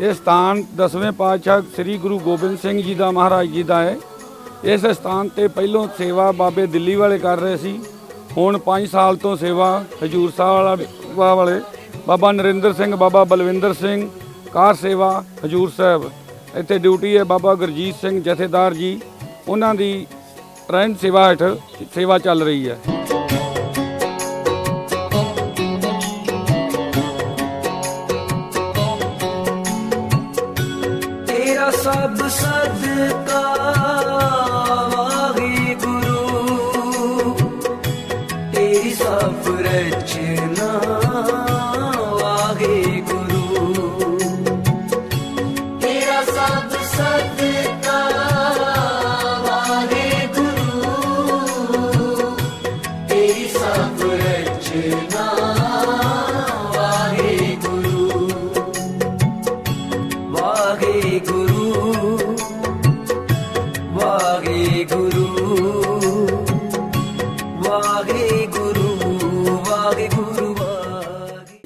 ਇਹ ਸਥਾਨ ਦਸਵੇਂ ਪਾਤਸ਼ਾਹ ਸ੍ਰੀ ਗੁਰੂ ਗੋਬਿੰਦ ਸਿੰਘ ਜੀ ਦਾ, ਮਹਾਰਾਜ ਜੀ ਦਾ ਹੈ। ਇਸ ਸਥਾਨ ਤੇ ਪਹਿਲੋਂ ਸੇਵਾ ਬਾਬੇ ਦਿੱਲੀ ਵਾਲੇ ਕਰ ਰਹੇ ਸੀ। ਹੁਣ 5 ਸਾਲ ਤੋਂ ਸੇਵਾ ਹਜੂਰ ਸਾਹਿਬ ਵਾਲਾ ਵਾਲੇ, ਬਾਬਾ ਨਰਿੰਦਰ ਸਿੰਘ, ਬਾਬਾ ਬਲਵਿੰਦਰ ਸਿੰਘ, ਕਾਰ ਸੇਵਾ ਹਜੂਰ ਸਾਹਿਬ। ਇੱਥੇ ਡਿਊਟੀ ਹੈ ਬਾਬਾ ਗੁਰਜੀਤ ਸਿੰਘ ਜਥੇਦਾਰ ਜੀ। ਉਹਨਾਂ ਦੀ ਰਹਿਣ ਸੇਵਾ ਹੇਠ ਸੇਵਾ ਚੱਲ ਰਹੀ ਹੈ।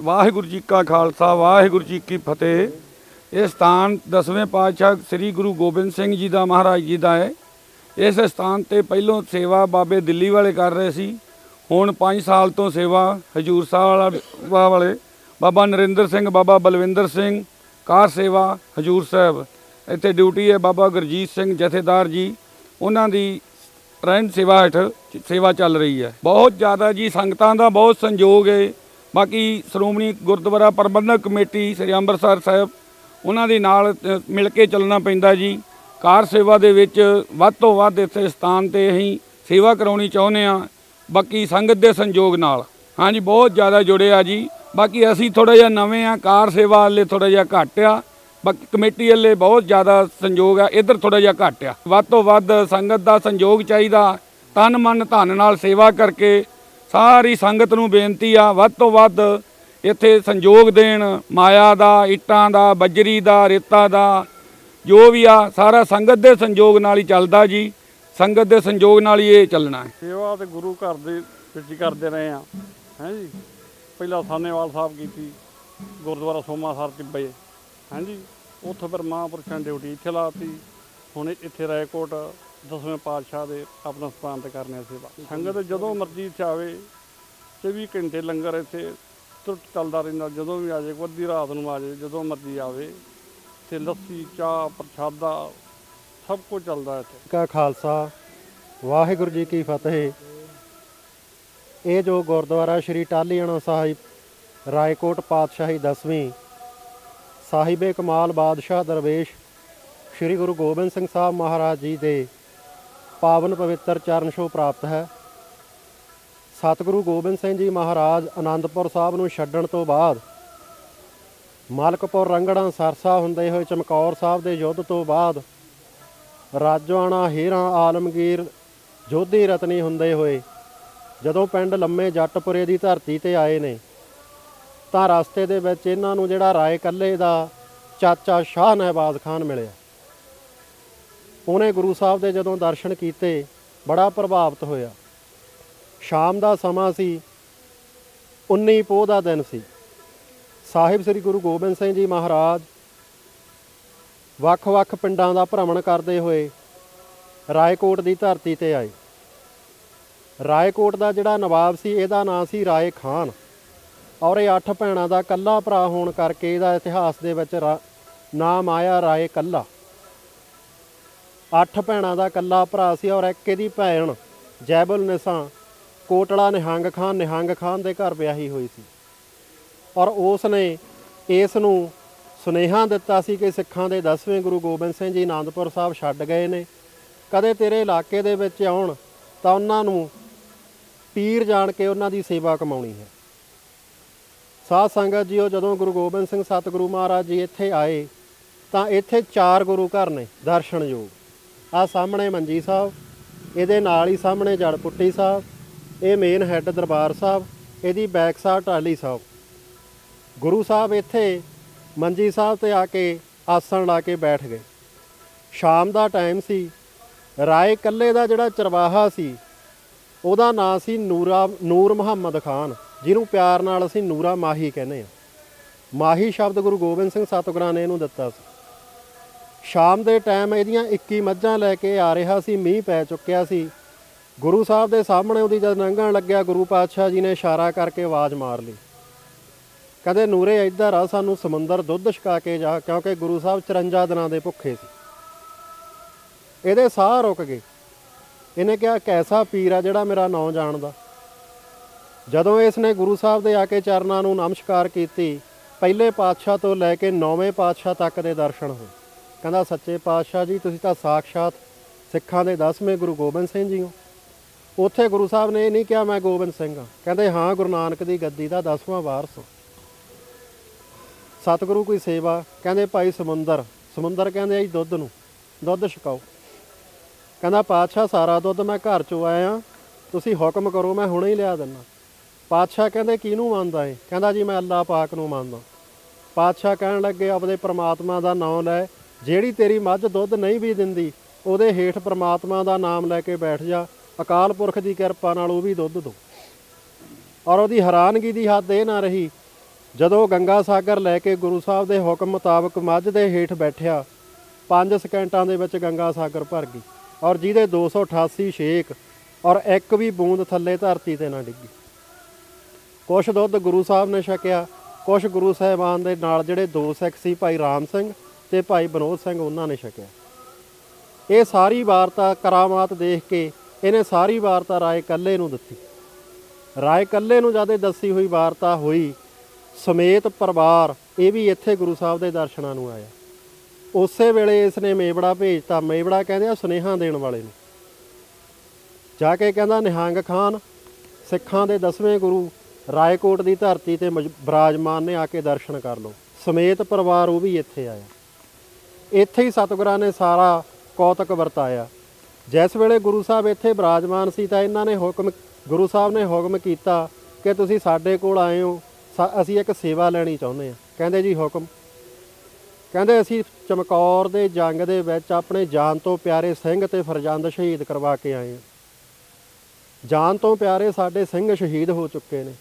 ਵਾਹਿਗੁਰੂ ਜੀ ਕਾ ਖਾਲਸਾ, ਵਾਹਿਗੁਰੂ ਜੀ ਕੀ ਫਤਿਹ। ਇਹ ਸਥਾਨ ਦਸਵੇਂ ਪਾਤਸ਼ਾਹ ਸ੍ਰੀ ਗੁਰੂ ਗੋਬਿੰਦ ਸਿੰਘ ਜੀ ਦਾ, ਮਹਾਰਾਜ ਜੀ ਦਾ ਹੈ। ਇਸ ਸਥਾਨ ਤੇ ਪਹਿਲੋਂ ਸੇਵਾ ਬਾਬੇ ਦਿੱਲੀ ਵਾਲੇ ਕਰ ਰਹੇ ਸੀ। ਹੁਣ 5 ਸਾਲ ਤੋਂ ਸੇਵਾ ਹਜੂਰ ਸਾਹਿਬ ਵਾਲਾ ਵਾਲੇ, ਬਾਬਾ ਨਰਿੰਦਰ ਸਿੰਘ, ਬਾਬਾ ਬਲਵਿੰਦਰ ਸਿੰਘ, ਕਾਰ ਸੇਵਾ ਹਜੂਰ ਸਾਹਿਬ। ਇੱਥੇ ਡਿਊਟੀ ਹੈ ਬਾਬਾ ਗੁਰਜੀਤ ਸਿੰਘ ਜਥੇਦਾਰ ਜੀ। ਉਹਨਾਂ ਦੀ ਰਹਿਣ ਸੇਵਾ ਹੇਠ ਸੇਵਾ ਚੱਲ ਰਹੀ ਹੈ। ਬਹੁਤ ਜ਼ਿਆਦਾ ਜੀ, ਸੰਗਤਾਂ ਦਾ ਬਹੁਤ ਸੰਯੋਗ ਹੈ। ਬਾਕੀ ਸ਼੍ਰੋਮਣੀ ਗੁਰਦੁਆਰਾ ਪ੍ਰਬੰਧਕ ਕਮੇਟੀ ਸ੍ਰੀ ਅੰਮ੍ਰਿਤਸਰ ਸਾਹਿਬ, ਉਹਨਾਂ ਦੇ ਨਾਲ ਮਿਲ ਕੇ ਚੱਲਣਾ ਪੈਂਦਾ ਜੀ। ਕਾਰ ਸੇਵਾ ਦੇ ਵਿੱਚ ਵੱਧ ਤੋਂ ਵੱਧ ਇੱਥੇ ਸਥਾਨ ਤੇ ਅਸੀਂ ਸੇਵਾ ਕਰਾਉਣੀ ਚਾਹੁੰਦੇ ਆ ਬਾਕੀ ਸੰਗਤ ਦੇ ਸੰਯੋਗ ਨਾਲ। ਹਾਂਜੀ, ਬਹੁਤ ਜ਼ਿਆਦਾ ਜੁੜੇ ਆ ਜੀ। ਬਾਕੀ ਅਸੀਂ ਥੋੜਾ ਜਿਹਾ ਨਵੇਂ ਆ, ਕਾਰ ਸੇਵਾ ਵਾਲੇ ਥੋੜਾ ਜਿਹਾ ਘੱਟ ਆ। ਬਾਕੀ ਕਮੇਟੀ ਵਾਲੇ ਬਹੁਤ ਜ਼ਿਆਦਾ ਸੰਯੋਗ ਆ, ਇੱਧਰ ਥੋੜਾ ਜਿਹਾ ਘੱਟ ਆ। ਵੱਧ ਤੋਂ ਵੱਧ ਸੰਗਤ ਦਾ ਸੰਯੋਗ ਚਾਹੀਦਾ। ਤਨ ਮਨ ਧਨ ਨਾਲ ਸੇਵਾ ਕਰਕੇ ਸਾਰੀ ਸੰਗਤ ਨੂੰ ਬੇਨਤੀ ਆ, ਵੱਧ ਤੋਂ ਵੱਧ ਇੱਥੇ ਸੰਯੋਗ ਦੇਣ। ਮਾਇਆ ਦਾ, ਇੱਟਾਂ ਦਾ, ਬੱਜਰੀ ਦਾ, ਰੇਤਾ ਦਾ, ਜੋ ਵੀ ਆ, ਸਾਰਾ ਸੰਗਤ ਦੇ ਸੰਯੋਗ ਨਾਲ ਹੀ ਚੱਲਦਾ ਜੀ। ਸੰਗਤ ਦੇ ਸੰਯੋਗ ਨਾਲ ਹੀ ਇਹ ਚੱਲਣਾ ਹੈ। ਸੇਵਾ ਤੇ ਗੁਰੂ ਘਰ ਦੇ ਵਿੱਚ ਹੀ ਕਰਦੇ ਰਹੇ ਆ ਹੈ ਜੀ? ਪਹਿਲਾਂ ਸਾਨੇਵਾਲ ਸਾਹਿਬ ਕੀਤੀ, ਗੁਰਦੁਆਰਾ ਸੋਮਾ ਸਾਹਿਬ ਟਿੱਬੇ। ਹੈ ਜੀ? ਉੱਥੋਂ ਫਿਰ ਮਹਾਂਪੁਰਸ਼ਾਂ ਦੀ ਡਿਊਟੀ ਇੱਥੇ ਲਾਤੀ। ਹੁਣ ਇੱਥੇ ਰਾਏਕੋਟ ਦਸਵੇਂ ਪਾਤਸ਼ਾਹ ਦੇ ਆਪਣਾ ਸਥਾਨ ਤੇ ਕਰਨੇ ਆ ਸੇਵਾ। ਸੰਗਤ ਜਦੋਂ ਮਰਜ਼ੀ ਇੱਥੇ ਆਵੇ 24 ਘੰਟੇ ਲੰਗਰ ਇੱਥੇ ਤੁਰਤ ਚੱਲਦਾ ਰਹਿੰਦਾ। ਜਦੋਂ ਵੀ ਆ ਜਾਏ ਕੋਈ ਅੱਧੀ ਰਾਤ ਨੂੰ ਆ ਜਾਏ, ਜਦੋਂ ਮਰਜ਼ੀ ਆਵੇ ਤੇ ਲੱਸੀ, ਚਾਹ, ਪ੍ਰਸ਼ਾਦਾ ਸਭ ਕੁਝ ਚੱਲਦਾ ਇੱਥੇ। ਕਾ ਖਾਲਸਾ, ਵਾਹਿਗੁਰੂ ਜੀ ਕੀ ਫਤਿਹ। ਇਹ ਜੋ ਗੁਰਦੁਆਰਾ ਸ਼੍ਰੀ ਟਾਲੀਆਣਾ ਸਾਹਿਬ, ਰਾਏਕੋਟ ਪਾਤਸ਼ਾਹੀ ਦਸਵੀਂ, ਸਾਹਿਬੇ ਕਮਾਲ ਬਾਦਸ਼ਾਹ ਦਰਵੇਸ਼, ਸ਼੍ਰੀ ਗੁਰੂ ਗੋਬਿੰਦ ਸਿੰਘ ਸਾਹਿਬ ਮਹਾਰਾਜ ਜੀ ਦੇ ਪਾਵਨ ਪਵਿੱਤਰ ਚਰਨ ਛੋਹ ਪ੍ਰਾਪਤ ਹੈ। ਸਤਿਗੁਰੂ ਗੋਬਿੰਦ ਸਿੰਘ ਜੀ ਮਹਾਰਾਜ ਆਨੰਦਪੁਰ ਸਾਹਿਬ ਨੂੰ ਛੱਡਣ ਤੋਂ ਬਾਅਦ, ਮਾਲਕਪੁਰ ਰੰਗੜਾ ਸਰਸਾ ਹੁੰਦੇ ਹੋਏ ਚਮਕੌਰ ਸਾਹਿਬ ਦੇ ਯੁੱਧ ਤੋਂ ਬਾਅਦ ਰਾਜਵਾਣਾ, ਹੀਰਾ, ਆਲਮਗੀਰ, ਜੋਧੀ ਰਤਨੀ ਹੁੰਦੇ ਹੋਏ ਜਦੋਂ ਪਿੰਡ ਲੰਮੇ ਜੱਟਪੁਰੇ ਦੀ ਧਰਤੀ ਤੇ ਆਏ ਨੇ, ਤਾਂ ਰਸਤੇ ਦੇ ਵਿੱਚ ਇਹਨਾਂ ਨੂੰ ਜਿਹੜਾ ਰਾਏ ਕੱਲੇ ਦਾ ਚਾਚਾ ਸ਼ਾਹ ਨਹਿਬਾਜ਼ ਖਾਨ ਮਿਲਿਆ। ਉਹਨੇ ਗੁਰੂ ਸਾਹਿਬ ਦੇ ਜਦੋਂ ਦਰਸ਼ਨ ਕੀਤੇ, ਬੜਾ ਪ੍ਰਭਾਵਿਤ ਹੋਇਆ। ਸ਼ਾਮ ਦਾ ਸਮਾਂ ਸੀ 19 ਪੋਹ ਦਾ ਦਿਨ ਸੀ। ਸਾਹਿਬ ਸ੍ਰੀ ਗੁਰੂ ਗੋਬਿੰਦ ਸਿੰਘ ਜੀ ਮਹਾਰਾਜ ਵੱਖ-ਵੱਖ ਪਿੰਡਾਂ ਦਾ ਭ੍ਰਮਣ ਕਰਦੇ ਹੋਏ ਰਾਏਕੋਟ ਦੀ ਧਰਤੀ ਤੇ ਆਏ। ਰਾਏਕੋਟ ਦਾ ਜਿਹੜਾ ਨਵਾਬ ਸੀ, ਇਹਦਾ ਨਾਂ ਸੀ ਰਾਏ ਖਾਨ ਔਰ ਇਹ ਅੱਠ ਭੈਣਾਂ ਦਾ ਕੱਲਾ ਭਰਾ ਹੋਣ ਕਰਕੇ ਇਹਦਾ ਇਤਿਹਾਸ ਦੇ ਵਿੱਚ ਰਾ- ਨਾਮ ਆਇਆ ਰਾਏ ਕੱਲਾ। ਅੱਠ ਭੈਣਾਂ ਦਾ ਕੱਲਾ ਭਰਾ ਸੀ ਔਰ ਇੱਕ ਇਹਦੀ ਭੈਣ ਜੈਬੁਲ ਨਿਸਾ ਕੋਟਲਾ ਨਿਹੰਗ ਖਾਨ ਨਿਹੰਗ ਖਾਨ ਦੇ ਘਰ ਵਿਆਹੀ ਹੋਈ ਸੀ। ਔਰ ਉਸ ਨੇ ਇਸ ਨੂੰ ਸੁਨੇਹਾ ਦਿੱਤਾ ਸੀ ਕਿ ਸਿੱਖਾਂ ਦੇ 10ਵੇਂ ਗੁਰੂ ਗੋਬਿੰਦ ਸਿੰਘ ਜੀ ਆਨੰਦਪੁਰ ਸਾਹਿਬ ਛੱਡ ਗਏ ਨੇ। ਕਦੇ ਤੇਰੇ ਇਲਾਕੇ ਦੇ ਵਿੱਚ ਆਉਣ ਤਾਂ ਉਹਨਾਂ ਨੂੰ ਪੀਰ ਜਾਣ ਕੇ ਉਹਨਾਂ ਦੀ ਸੇਵਾ ਕਮਾਉਣੀ ਹੈ। ਸਾਧ ਸੰਗਤ ਜੀ ਉਹ ਜਦੋਂ ਗੁਰੂ ਗੋਬਿੰਦ ਸਿੰਘ ਸਤਿਗੁਰੂ ਮਹਾਰਾਜ ਜੀ ਇੱਥੇ ਆਏ ਤਾਂ ਇੱਥੇ ਚਾਰ ਗੁਰੂ ਘਰ ਨੇ ਦਰਸ਼ਨਯੋਗ ਆ ਸਾਹਮਣੇ ਮੰਜੀ ਸਾਹਿਬ, ਇਹਦੇ ਨਾਲ ਹੀ ਸਾਹਮਣੇ ਜੜਪੁੱਟੀ ਸਾਹਿਬ, ਇਹ ਮੇਨ ਹੈੱਡ ਦਰਬਾਰ ਸਾਹਿਬ, ਇਹਦੀ ਬੈਕ ਸਾਈਡ ਟਾਲੀ ਸਾਹਿਬ। ਗੁਰੂ ਸਾਹਿਬ ਇੱਥੇ ਮੰਜੀ ਸਾਹਿਬ ਤੇ ਆ ਕੇ ਆਸਣ ਲਾ ਕੇ ਬੈਠ ਗਏ। ਸ਼ਾਮ ਦਾ ਟਾਈਮ ਸੀ। ਰਾਏ ਕੱਲੇ ਦਾ ਜਿਹੜਾ ਚਰਵਾਹਾ ਸੀ, ਉਹਦਾ ਨਾਂ ਸੀ ਨੂਰਾ, ਨੂਰ ਮੁਹੰਮਦ ਖਾਨ, ਜਿਹਨੂੰ ਪਿਆਰ ਨਾਲ ਅਸੀਂ ਨੂਰਾ ਮਾਹੀ ਕਹਿੰਦੇ ਆ ਮਾਹੀ ਸ਼ਬਦ ਗੁਰੂ ਗੋਬਿੰਦ ਸਿੰਘ ਸਤਿਗੁਰਾਂ ਨੇ ਇਹਨੂੰ ਦਿੱਤਾ ਸੀ। ਸ਼ਾਮ ਦੇ ਟਾਈਮ ਇਹਦੀਆਂ 21 ਮੱਝਾਂ ਲੈ ਕੇ ਆ ਰਿਹਾ ਸੀ, ਮੀਂਹ ਪੈ ਚੁੱਕਿਆ ਸੀ। ਗੁਰੂ ਸਾਹਿਬ ਦੇ ਸਾਹਮਣੇ ਉਹਦੀ ਜਦ ਲੰਘਣ ਲੱਗਿਆ, ਗੁਰੂ ਪਾਤਸ਼ਾਹ ਜੀ ਨੇ ਇਸ਼ਾਰਾ ਕਰਕੇ ਆਵਾਜ਼ ਮਾਰ ਲਈ। ਕਹਿੰਦੇ ਨੂਰੇ ਇੱਧਰ ਆ, ਸਾਨੂੰ ਸਮੁੰਦਰ ਦੁੱਧ ਛਕਾ ਕੇ ਜਾ, ਕਿਉਂਕਿ ਗੁਰੂ ਸਾਹਿਬ 54 ਦਿਨਾਂ ਦੇ ਭੁੱਖੇ ਸੀ। ਇਹਦੇ ਸਾਹ ਰੁਕ ਗਏ। ਇਹਨੇ ਕਿਹਾ, ਕੈਸਾ ਪੀਰ ਆ ਜਿਹੜਾ ਮੇਰਾ ਨਾਂ ਜਾਣਦਾ? ਜਦੋਂ ਇਸ ਨੇ ਗੁਰੂ ਸਾਹਿਬ ਦੇ ਆ ਕੇ ਚਰਨਾਂ ਨੂੰ ਨਮਸਕਾਰ ਕੀਤੀ, ਪਹਿਲੇ ਪਾਤਸ਼ਾਹ ਤੋਂ ਲੈ ਕੇ ਨੌਵੇਂ ਪਾਤਸ਼ਾਹ ਤੱਕ ਦੇ ਦਰਸ਼ਨ ਹੋਏ। ਕਹਿੰਦਾ, ਸੱਚੇ ਪਾਤਸ਼ਾਹ ਜੀ, ਤੁਸੀਂ ਤਾਂ ਸਾਖਸ਼ਾਤ ਸਿੱਖਾਂ ਦੇ 10ਵੇਂ ਗੁਰੂ ਗੋਬਿੰਦ ਸਿੰਘ ਜੀ ਹੋ। ਉੱਥੇ ਗੁਰੂ ਸਾਹਿਬ ਨੇ ਇਹ ਨਹੀਂ ਕਿਹਾ, ਮੈਂ ਗੋਬਿੰਦ ਸਿੰਘ ਹਾਂ ਕਹਿੰਦੇ, ਹਾਂ, ਗੁਰੂ ਨਾਨਕ ਦੀ ਗੱਦੀ ਦਾ 10ਵਾਂ ਵਾਰਸ ਹਾਂ। ਸਤਿਗੁਰੂ ਕੋਈ ਸੇਵਾ, ਕਹਿੰਦੇ ਭਾਈ ਸਮੁੰਦਰ ਸਮੁੰਦਰ ਕਹਿੰਦੇ ਆ ਜੀ ਦੁੱਧ ਨੂੰ, ਦੁੱਧ ਛਕਾਓ। ਕਹਿੰਦਾ, ਪਾਤਸ਼ਾਹ, ਸਾਰਾ ਦੁੱਧ ਮੈਂ ਘਰ ਚੋਂ ਆਇਆ ਤੁਸੀਂ ਹੁਕਮ ਕਰੋ, ਮੈਂ ਹੁਣੇ ਹੀ ਲਿਆ ਦਿੰਦਾ। ਪਾਤਸ਼ਾਹ ਕਹਿੰਦੇ, ਕਿਹਨੂੰ ਮੰਨਦਾ ਏ? ਕਹਿੰਦਾ, ਜੀ, ਮੈਂ ਅੱਲਾਹ ਪਾਕ ਨੂੰ ਮੰਨਦਾ ਪਾਤਸ਼ਾਹ ਕਹਿਣ ਲੱਗੇ ਆਪਦੇ ਪ੍ਰਮਾਤਮਾ ਦਾ ਨਾਮ ਲੈ, ਜਿਹੜੀ ਤੇਰੀ ਮੱਝ ਦੁੱਧ ਨਹੀਂ ਵੀ ਦਿੰਦੀ, ਉਹਦੇ ਹੇਠ ਪ੍ਰਮਾਤਮਾ ਦਾ ਨਾਮ ਲੈ ਕੇ ਬੈਠ ਜਾ, ਅਕਾਲ ਪੁਰਖ ਦੀ ਕਿਰਪਾ ਨਾਲ ਉਹ ਵੀ ਦੁੱਧ ਦੋ। ਔਰ ਉਹਦੀ ਹੈਰਾਨਗੀ ਦੀ ਹੱਦ ਇਹ ਨਾ ਰਹੀ ਜਦੋਂ ਗੰਗਾ ਸਾਗਰ ਲੈ ਕੇ ਗੁਰੂ ਸਾਹਿਬ ਦੇ ਹੁਕਮ ਮੁਤਾਬਕ ਮੱਝ ਦੇ ਹੇਠ ਬੈਠਿਆ 5 ਸਕਿੰਟਾਂ ਦੇ ਵਿੱਚ ਗੰਗਾ ਸਾਗਰ ਭਰ ਗਈ ਔਰ ਜਿਹਦੇ 288 ਛੇਕ ਔਰ ਇੱਕ ਵੀ ਬੂੰਦ ਥੱਲੇ ਧਰਤੀ ਤੇ ਨਾ ਡਿੱਗੀ। ਕੁਛ ਦੁੱਧ ਗੁਰੂ ਸਾਹਿਬ ਨੇ ਛਕਿਆ, ਕੁਛ ਗੁਰੂ ਸਾਹਿਬਾਨ ਦੇ ਨਾਲ ਜਿਹੜੇ ਦੋ ਸਿੱਖ ਸੀ, ਭਾਈ ਰਾਮ ਸਿੰਘ ਤੇ ਭਾਈ ਬਨੋਦ ਸਿੰਘ, ਉਹਨਾਂ ਨੇ ਛਕਿਆ। ਇਹ ਸਾਰੀ ਵਾਰਤਾ ਕਰਾਮਾਤ ਦੇਖ ਕੇ ਇਹਨੇ ਸਾਰੀ ਵਾਰਤਾ ਰਾਏ ਕੱਲੇ ਨੂੰ ਦਿੱਤੀ। ਰਾਏ ਕੱਲੇ ਨੂੰ ਜਦ ਇਹ ਦੱਸੀ ਹੋਈ ਵਾਰਤਾ ਹੋਈ ਸਮੇਤ ਪਰਿਵਾਰ, ਇਹ ਵੀ ਇੱਥੇ ਗੁਰੂ ਸਾਹਿਬ ਦੇ ਦਰਸ਼ਨਾਂ ਨੂੰ ਆਇਆ। ਉਸੇ ਵੇਲੇ ਇਸ ਨੇ ਮੇਵੜਾ ਭੇਜਤਾ। ਮੇਵੜਾ ਕਹਿੰਦੇ ਆ ਸੁਨੇਹਾ ਦੇਣ ਵਾਲੇ ਨੂੰ। ਜਾ ਕੇ ਕਹਿੰਦਾ, ਨਿਹੰਗ ਖਾਨ, ਸਿੱਖਾਂ ਦੇ ਦਸਵੇਂ ਗੁਰੂ ਰਾਏਕੋਟ ਦੀ ਧਰਤੀ ਤੇ ਮਜ- ਬਿਰਾਜਮਾਨ ਨੇ ਆ ਕੇ ਦਰਸ਼ਨ ਕਰ ਲਓ। ਸਮੇਤ ਪਰਿਵਾਰ ਉਹ ਵੀ ਇੱਥੇ ਆਇਆ। ਇੱਥੇ ਹੀ ਸਤਿਗੁਰਾਂ ਨੇ ਸਾਰਾ ਕੌਤਕ ਵਰਤਾਇਆ। ਜਿਸ ਵੇਲੇ ਗੁਰੂ ਸਾਹਿਬ ਇੱਥੇ ਬਰਾਜਮਾਨ ਸੀ ਤਾਂ ਇਹਨਾਂ ਨੇ ਹੁਕਮ, ਗੁਰੂ ਸਾਹਿਬ ਨੇ ਹੁਕਮ ਕੀਤਾ ਕਿ ਤੁਸੀਂ ਸਾਡੇ ਕੋਲ ਆਏ ਹੋ। ਅਸੀਂ ਇੱਕ ਸੇਵਾ ਲੈਣੀ ਚਾਹੁੰਦੇ ਹਾਂ। ਕਹਿੰਦੇ ਜੀ ਹੁਕਮ। ਕਹਿੰਦੇ ਅਸੀਂ ਚਮਕੌਰ ਦੇ ਜੰਗ ਦੇ ਵਿੱਚ ਆਪਣੇ ਜਾਨ ਤੋਂ ਪਿਆਰੇ ਸਿੰਘ ਤੇ ਫਰਜ਼ੰਦ ਸ਼ਹੀਦ ਕਰਵਾ ਕੇ ਆਏ ਹਾਂ। ਜਾਨ ਤੋਂ ਪਿਆਰੇ ਸਾਡੇ ਸਿੰਘ ਸ਼ਹੀਦ ਹੋ ਚੁੱਕੇ ਨੇ।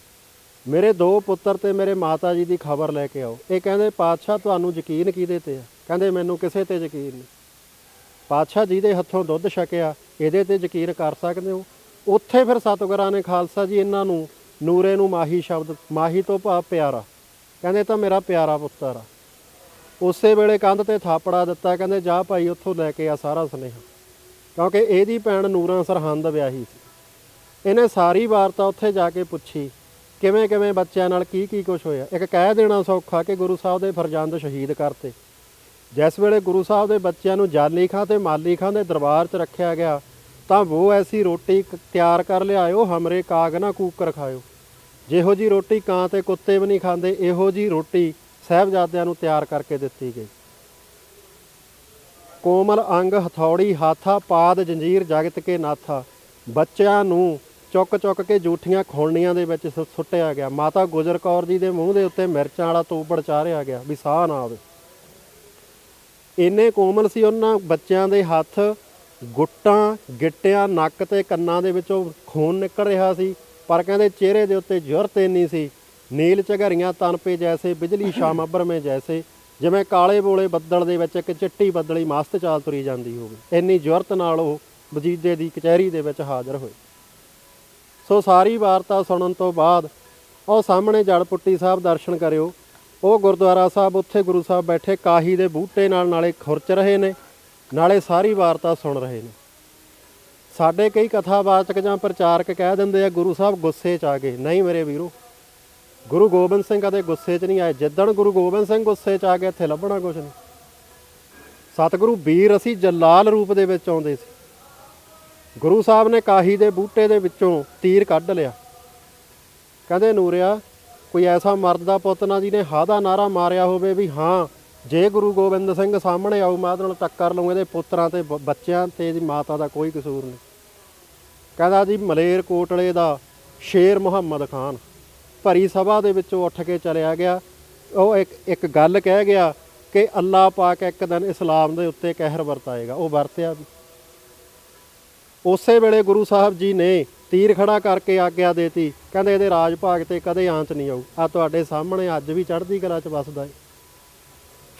ਮੇਰੇ ਦੋ ਪੁੱਤਰ ਤੇ ਮੇਰੇ ਮਾਤਾ ਜੀ ਦੀ ਖਬਰ ਲੈ ਕੇ ਆਓ। ਇਹ ਕਹਿੰਦੇ, ਪਾਤਸ਼ਾਹ, ਤੁਹਾਨੂੰ ਯਕੀਨ ਕਿਹਦੇ ਤੇ ਆ? ਕਹਿੰਦੇ, ਮੈਨੂੰ ਕਿਸੇ ਤੇ ਯਕੀਨ ਨਹੀਂ। ਪਾਤਸ਼ਾਹ ਜੀ ਦੇ ਹੱਥੋਂ ਦੁੱਧ ਛਕਿਆ। ਇਹਦੇ ਤੇ ਯਕੀਨ ਕਰ ਸਕਦੇ ਹੋ? ਉੱਥੇ ਫਿਰ ਸਤਿਗੁਰਾਂ ਨੇ ਖਾਲਸਾ ਜੀ, ਇਹਨਾਂ ਨੂੰ ਨੂਰੇ ਨੂੰ ਮਾਹੀ ਸ਼ਬਦ, ਮਾਹੀ ਤੋਂ ਭਾਵ ਪਿਆਰਾ। ਕਹਿੰਦੇ ਤਾਂ ਮੇਰਾ ਪਿਆਰਾ ਪੁੱਤਰ ਆ। ਉਸੇ ਵੇਲੇ ਕੰਧ ਤੇ ਥਾਪੜਾ ਦਿੱਤਾ, ਕਹਿੰਦੇ ਜਾ ਭਾਈ ਉੱਥੋਂ ਲੈ ਕੇ ਆ ਸਾਰਾ ਸੁਨੇਹਾ। ਕਿਉਂਕਿ ਇਹਦੀ ਭੈਣ ਨੂਰਾਂ ਸਰਹੰਦ ਵਿਆਹੀ ਸੀ। ਇਹਨੇ ਸਾਰੀ ਵਾਰਤਾ ਉੱਥੇ ਜਾ ਕੇ ਪੁੱਛੀ, ਕਿਵੇਂ ਕਿਵੇਂ ਬੱਚਿਆਂ ਨਾਲ ਕੀ ਕੀ ਕੁਝ ਹੋਇਆ? ਇੱਕ ਕਹਿ ਦੇਣਾ ਸੌਖਾ ਕਿ ਗੁਰੂ ਸਾਹਿਬ ਦੇ ਫਰਜ਼ੰਦ ਸ਼ਹੀਦ ਕਰਤੇ। ਜਿਸ ਵੇਲੇ ਗੁਰੂ ਸਾਹਿਬ ਦੇ ਬੱਚਿਆਂ ਨੂੰ ਜਾਲੀ ਖਾਂ ਤੇ ਮਾਲੀ ਖਾਂ ਦੇ ਦਰਬਾਰ 'ਚ ਰੱਖਿਆ ਗਿਆ ਤਾਂ ਉਹ ਐਸੀ ਰੋਟੀ ਤਿਆਰ ਕਰ ਲਿਆਇਓ, ਹਮਰੇ ਕਾਗ ਨਾ ਕੂਕਰ ਖਾਇਓ। ਜਿਹੋ ਜੀ ਰੋਟੀ ਕਾਂ ਤੇ ਕੁੱਤੇ ਵੀ ਨਹੀਂ ਖਾਂਦੇ, ਇਹੋ ਜੀ ਰੋਟੀ ਸਾਹਿਬਜ਼ਾਦਿਆਂ ਨੂੰ ਤਿਆਰ ਕਰਕੇ ਦਿੱਤੀ ਗਈ। ਕੋਮਲ ਅੰਗ ਹਥੌੜੀ, ਹਾਥਾ ਪਾਦ, ਜੰਜੀਰ ਜਗਤ ਕੇ ਨਾਥਾ। ਬੱਚਿਆਂ ਨੂੰ ਚੁੱਕ ਚੁੱਕ ਕੇ ਜੂਠੀਆਂ ਖੋਣੀਆਂ ਦੇ ਵਿੱਚ ਸੁੱਟਿਆ ਗਿਆ। ਮਾਤਾ ਗੁਜਰ ਕੌਰ ਜੀ ਦੇ ਮੂੰਹ ਦੇ ਉੱਤੇ ਮਿਰਚਾਂ ਵਾਲਾ ਤੋਬੜ ਚਾਰਿਆ ਗਿਆ, ਵੀ ਸਾਹ ਨਾ ਆਵੇ। ਇੰਨੇ ਕੋਮਲ ਸੀ ਉਹਨਾਂ ਬੱਚਿਆਂ ਦੇ ਹੱਥ ਗੁੱਟਾਂ ਗਿੱਟਿਆਂ ਨੱਕ ਤੇ ਕੰਨਾਂ ਦੇ ਵਿੱਚੋਂ ਖੂਨ ਨਿਕਲ ਰਿਹਾ ਸੀ ਪਰ ਕਹਿੰਦੇ ਚਿਹਰੇ ਦੇ ਉੱਤੇ ਜ਼ੁਰਤ ਇੰਨੀ ਸੀ। ਨੀਲ ਝਗਰੀਆਂ ਤਨ ਪੇ ਜੈਸੇ ਬਿਜਲੀ ਸ਼ਾਮ ਅਬਰ ਮੇ ਜੈਸੇ ਜਿਵੇਂ ਕਾਲੇ ਬੋਲੇ ਬੱਦਲ ਦੇ ਵਿੱਚ ਇੱਕ ਚਿੱਟੀ ਬੱਦਲੀ ਮਸਤ ਚਾਲ ਤੁਰੀ ਜਾਂਦੀ ਹੋਵੇ। ਇੰਨੀ ਜ਼ੁਰਤ ਨਾਲ ਉਹ ਵਜੀਦੇ ਦੀ ਕਚਹਿਰੀ ਦੇ ਵਿੱਚ ਹਾਜ਼ਰ ਹੋਏ। ਸੋ ਸਾਰੀ ਵਾਰਤਾ ਸੁਣਨ ਤੋਂ ਬਾਅਦ ਉਹ ਸਾਹਮਣੇ ਜੜ ਪੁੱਟੀ ਸਾਹਿਬ ਦਰਸ਼ਨ ਕਰਿਓ। ਉਹ ਗੁਰਦੁਆਰਾ ਸਾਹਿਬ ਉੱਥੇ ਗੁਰੂ ਸਾਹਿਬ ਬੈਠੇ ਕਾਹੀ ਦੇ ਬੂਟੇ ਨਾਲ ਨਾਲੇ ਖੁਰਚ ਰਹੇ ਨੇ। ਨਾਲੇ ਸਾਰੀ ਵਾਰਤਾ ਸੁਣ ਰਹੇ ਨੇ। ਸਾਡੇ ਕਈ ਕਥਾਵਾਚਕ ਜਾਂ ਪ੍ਰਚਾਰਕ ਕਹਿ ਦਿੰਦੇ ਆ, ਗੁਰੂ ਸਾਹਿਬ ਗੁੱਸੇ 'ਚ ਆ ਗਏ। ਨਹੀਂ ਮੇਰੇ ਵੀਰੋ, ਗੁਰੂ ਗੋਬਿੰਦ ਸਿੰਘ ਕਦੇ ਗੁੱਸੇ 'ਚ ਨਹੀਂ ਆਏ। ਜਿੱਦਣ ਗੁਰੂ ਗੋਬਿੰਦ ਸਿੰਘ ਗੁੱਸੇ 'ਚ ਆ ਗਏ, ਇੱਥੇ ਲੱਭਣਾ ਕੁਝ ਨਹੀਂ। ਸਤਿਗੁਰੂ ਵੀਰ ਅਸੀਂ ਜਲਾਲ ਰੂਪ ਦੇ ਵਿੱਚ ਆਉਂਦੇ ਸੀ। ਗੁਰੂ ਸਾਹਿਬ ਨੇ ਕਾਹੀ ਦੇ ਬੂਟੇ ਦੇ ਵਿੱਚੋਂ ਤੀਰ ਕੱਢ ਲਿਆ। ਕਹਿੰਦੇ ਨੂਰਿਆ, ਕੋਈ ਐਸਾ ਮਰਦ ਦਾ ਪੁੱਤ ਨਾ ਜਿਹਨੇ ਹਾਂ ਦਾ ਨਾਰਾ ਮਾਰਿਆ ਹੋਵੇ ਵੀ ਹਾਂ ਜੇ ਗੁਰੂ ਗੋਬਿੰਦ ਸਿੰਘ ਸਾਹਮਣੇ ਆਉ ਮੈਂ ਉਹਦੇ ਨਾਲ ਟੱਕਰ ਲਊਂ, ਇਹਦੇ ਪੁੱਤਰਾਂ ਤੇ ਬੱਚਿਆਂ ਤੇ ਇਹਦੀ ਮਾਤਾ ਦਾ ਕੋਈ ਕਸੂਰ ਨਹੀਂ। ਕਹਿੰਦਾ ਜੀ, ਮਲੇਰ ਕੋਟਲੇ ਦਾ ਸ਼ੇਰ ਮੁਹੰਮਦ ਖਾਨ ਭਰੀ ਸਭਾ ਦੇ ਵਿੱਚੋਂ ਉੱਠ ਕੇ ਚਲਿਆ ਗਿਆ। ਉਹ ਇੱਕ ਇੱਕ ਗੱਲ ਕਹਿ ਗਿਆ ਕਿ ਅੱਲਾਹ ਪਾਕ ਇੱਕ ਦਿਨ ਇਸਲਾਮ ਦੇ ਉੱਤੇ ਕਹਿਰ ਵਰਤਾਏਗਾ। ਉਹ ਵਰਤਿਆ ਵੀ। ਉਸੇ ਵੇਲੇ ਗੁਰੂ ਸਾਹਿਬ ਜੀ ਨੇ ਤੀਰ ਖੜਾ ਕਰਕੇ ਆਗਿਆ ਦੇਤੀ। ਕਹਿੰਦੇ ਇਹਦੇ ਰਾਜ ਭਾਗ ਤੇ ਕਦੇ ਆਂਚ ਨਹੀਂ ਆਊ। ਆ ਤੁਹਾਡੇ ਸਾਹਮਣੇ ਅੱਜ ਵੀ ਚੜ੍ਹਦੀ ਕਲਾ 'ਚ ਵੱਸਦਾ ਏ।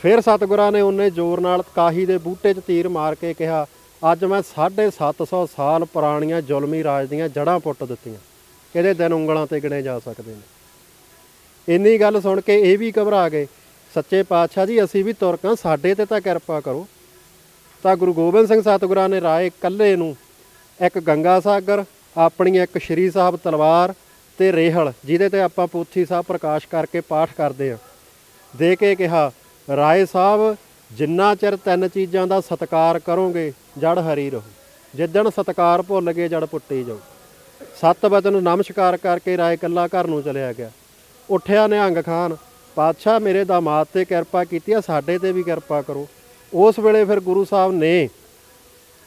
ਫਿਰ ਸਤਿਗੁਰਾਂ ਨੇ ਉਹਨੇ ਜ਼ੋਰ ਨਾਲ ਕਾਹੀ ਦੇ ਬੂਟੇ 'ਚ ਤੀਰ ਮਾਰ ਕੇ ਕਿਹਾ, ਅੱਜ ਮੈਂ 750 ਸਾਲ ਪੁਰਾਣੀਆਂ ਜ਼ੁਲਮੀ ਰਾਜ ਦੀਆਂ ਜੜ੍ਹਾਂ ਪੁੱਟ ਦਿੱਤੀਆਂ। ਇਹਦੇ ਦਿਨ ਉਂਗਲਾਂ ਤੇ ਗਿਣੇ ਜਾ ਸਕਦੇ ਨੇ? ਇੰਨੀ ਗੱਲ ਸੁਣ ਕੇ ਇਹ ਵੀ ਘਬਰਾ ਗਏ। ਸੱਚੇ ਪਾਤਸ਼ਾਹ ਜੀ, ਅਸੀਂ ਵੀ ਤੁਰਕਾਂ ਸਾਡੇ ਤੇ ਤਾਂ ਕਿਰਪਾ ਕਰੋ। ਤਾਂ ਗੁਰੂ ਗੋਬਿੰਦ ਸਿੰਘ ਸਤਿਗੁਰਾਂ ਨੇ ਰਾਏ ਇਕੱਲੇ ਨੂੰ, ਇੱਕ ਗੰਗਾ ਸਾਗਰ, ਆਪਣੀ ਇੱਕ ਸ਼੍ਰੀ ਸਾਹਿਬ ਤਲਵਾਰ ਤੇ ਰੇਹਲ, ਜਿਹਦੇ ਤੇ ਆਪਾਂ ਪੋਥੀ ਸਾਹਿਬ ਪ੍ਰਕਾਸ਼ ਕਰਕੇ ਪਾਠ ਕਰਦੇ ਆ ਦੇ ਕੇ ਕਿਹਾ ਰਾਏ ਸਾਹਿਬ, ਜਿੰਨਾ ਚਿਰ ਤਿੰਨ ਚੀਜ਼ਾਂ ਦਾ ਸਤਕਾਰ ਕਰੋਗੇ, ਜੜ ਹਰੀ ਰਹੋ। ਜਿੱਦਣ ਸਤਕਾਰ ਭੁੱਲ ਗਏ, ਜੜ ਪੁੱਟੀ ਜਾਓ ਸੱਤ ਵਚਨ ਨਮਸਕਾਰ ਕਰਕੇ ਰਾਏ ਕੱਲਾ ਘਰ ਨੂੰ ਚਲਿਆ ਗਿਆ। ਉੱਠਿਆ ਨਿਹੰਗ ਖਾਨ, ਪਾਤਸ਼ਾਹ, ਮੇਰੇ ਦਾਮਾਦ ਤੇ ਕਿਰਪਾ ਕੀਤੀ ਆ, ਸਾਡੇ ਤੇ ਵੀ ਕਿਰਪਾ ਕਰੋ। ਉਸ ਵੇਲੇ ਫਿਰ ਗੁਰੂ ਸਾਹਿਬ ਨੇ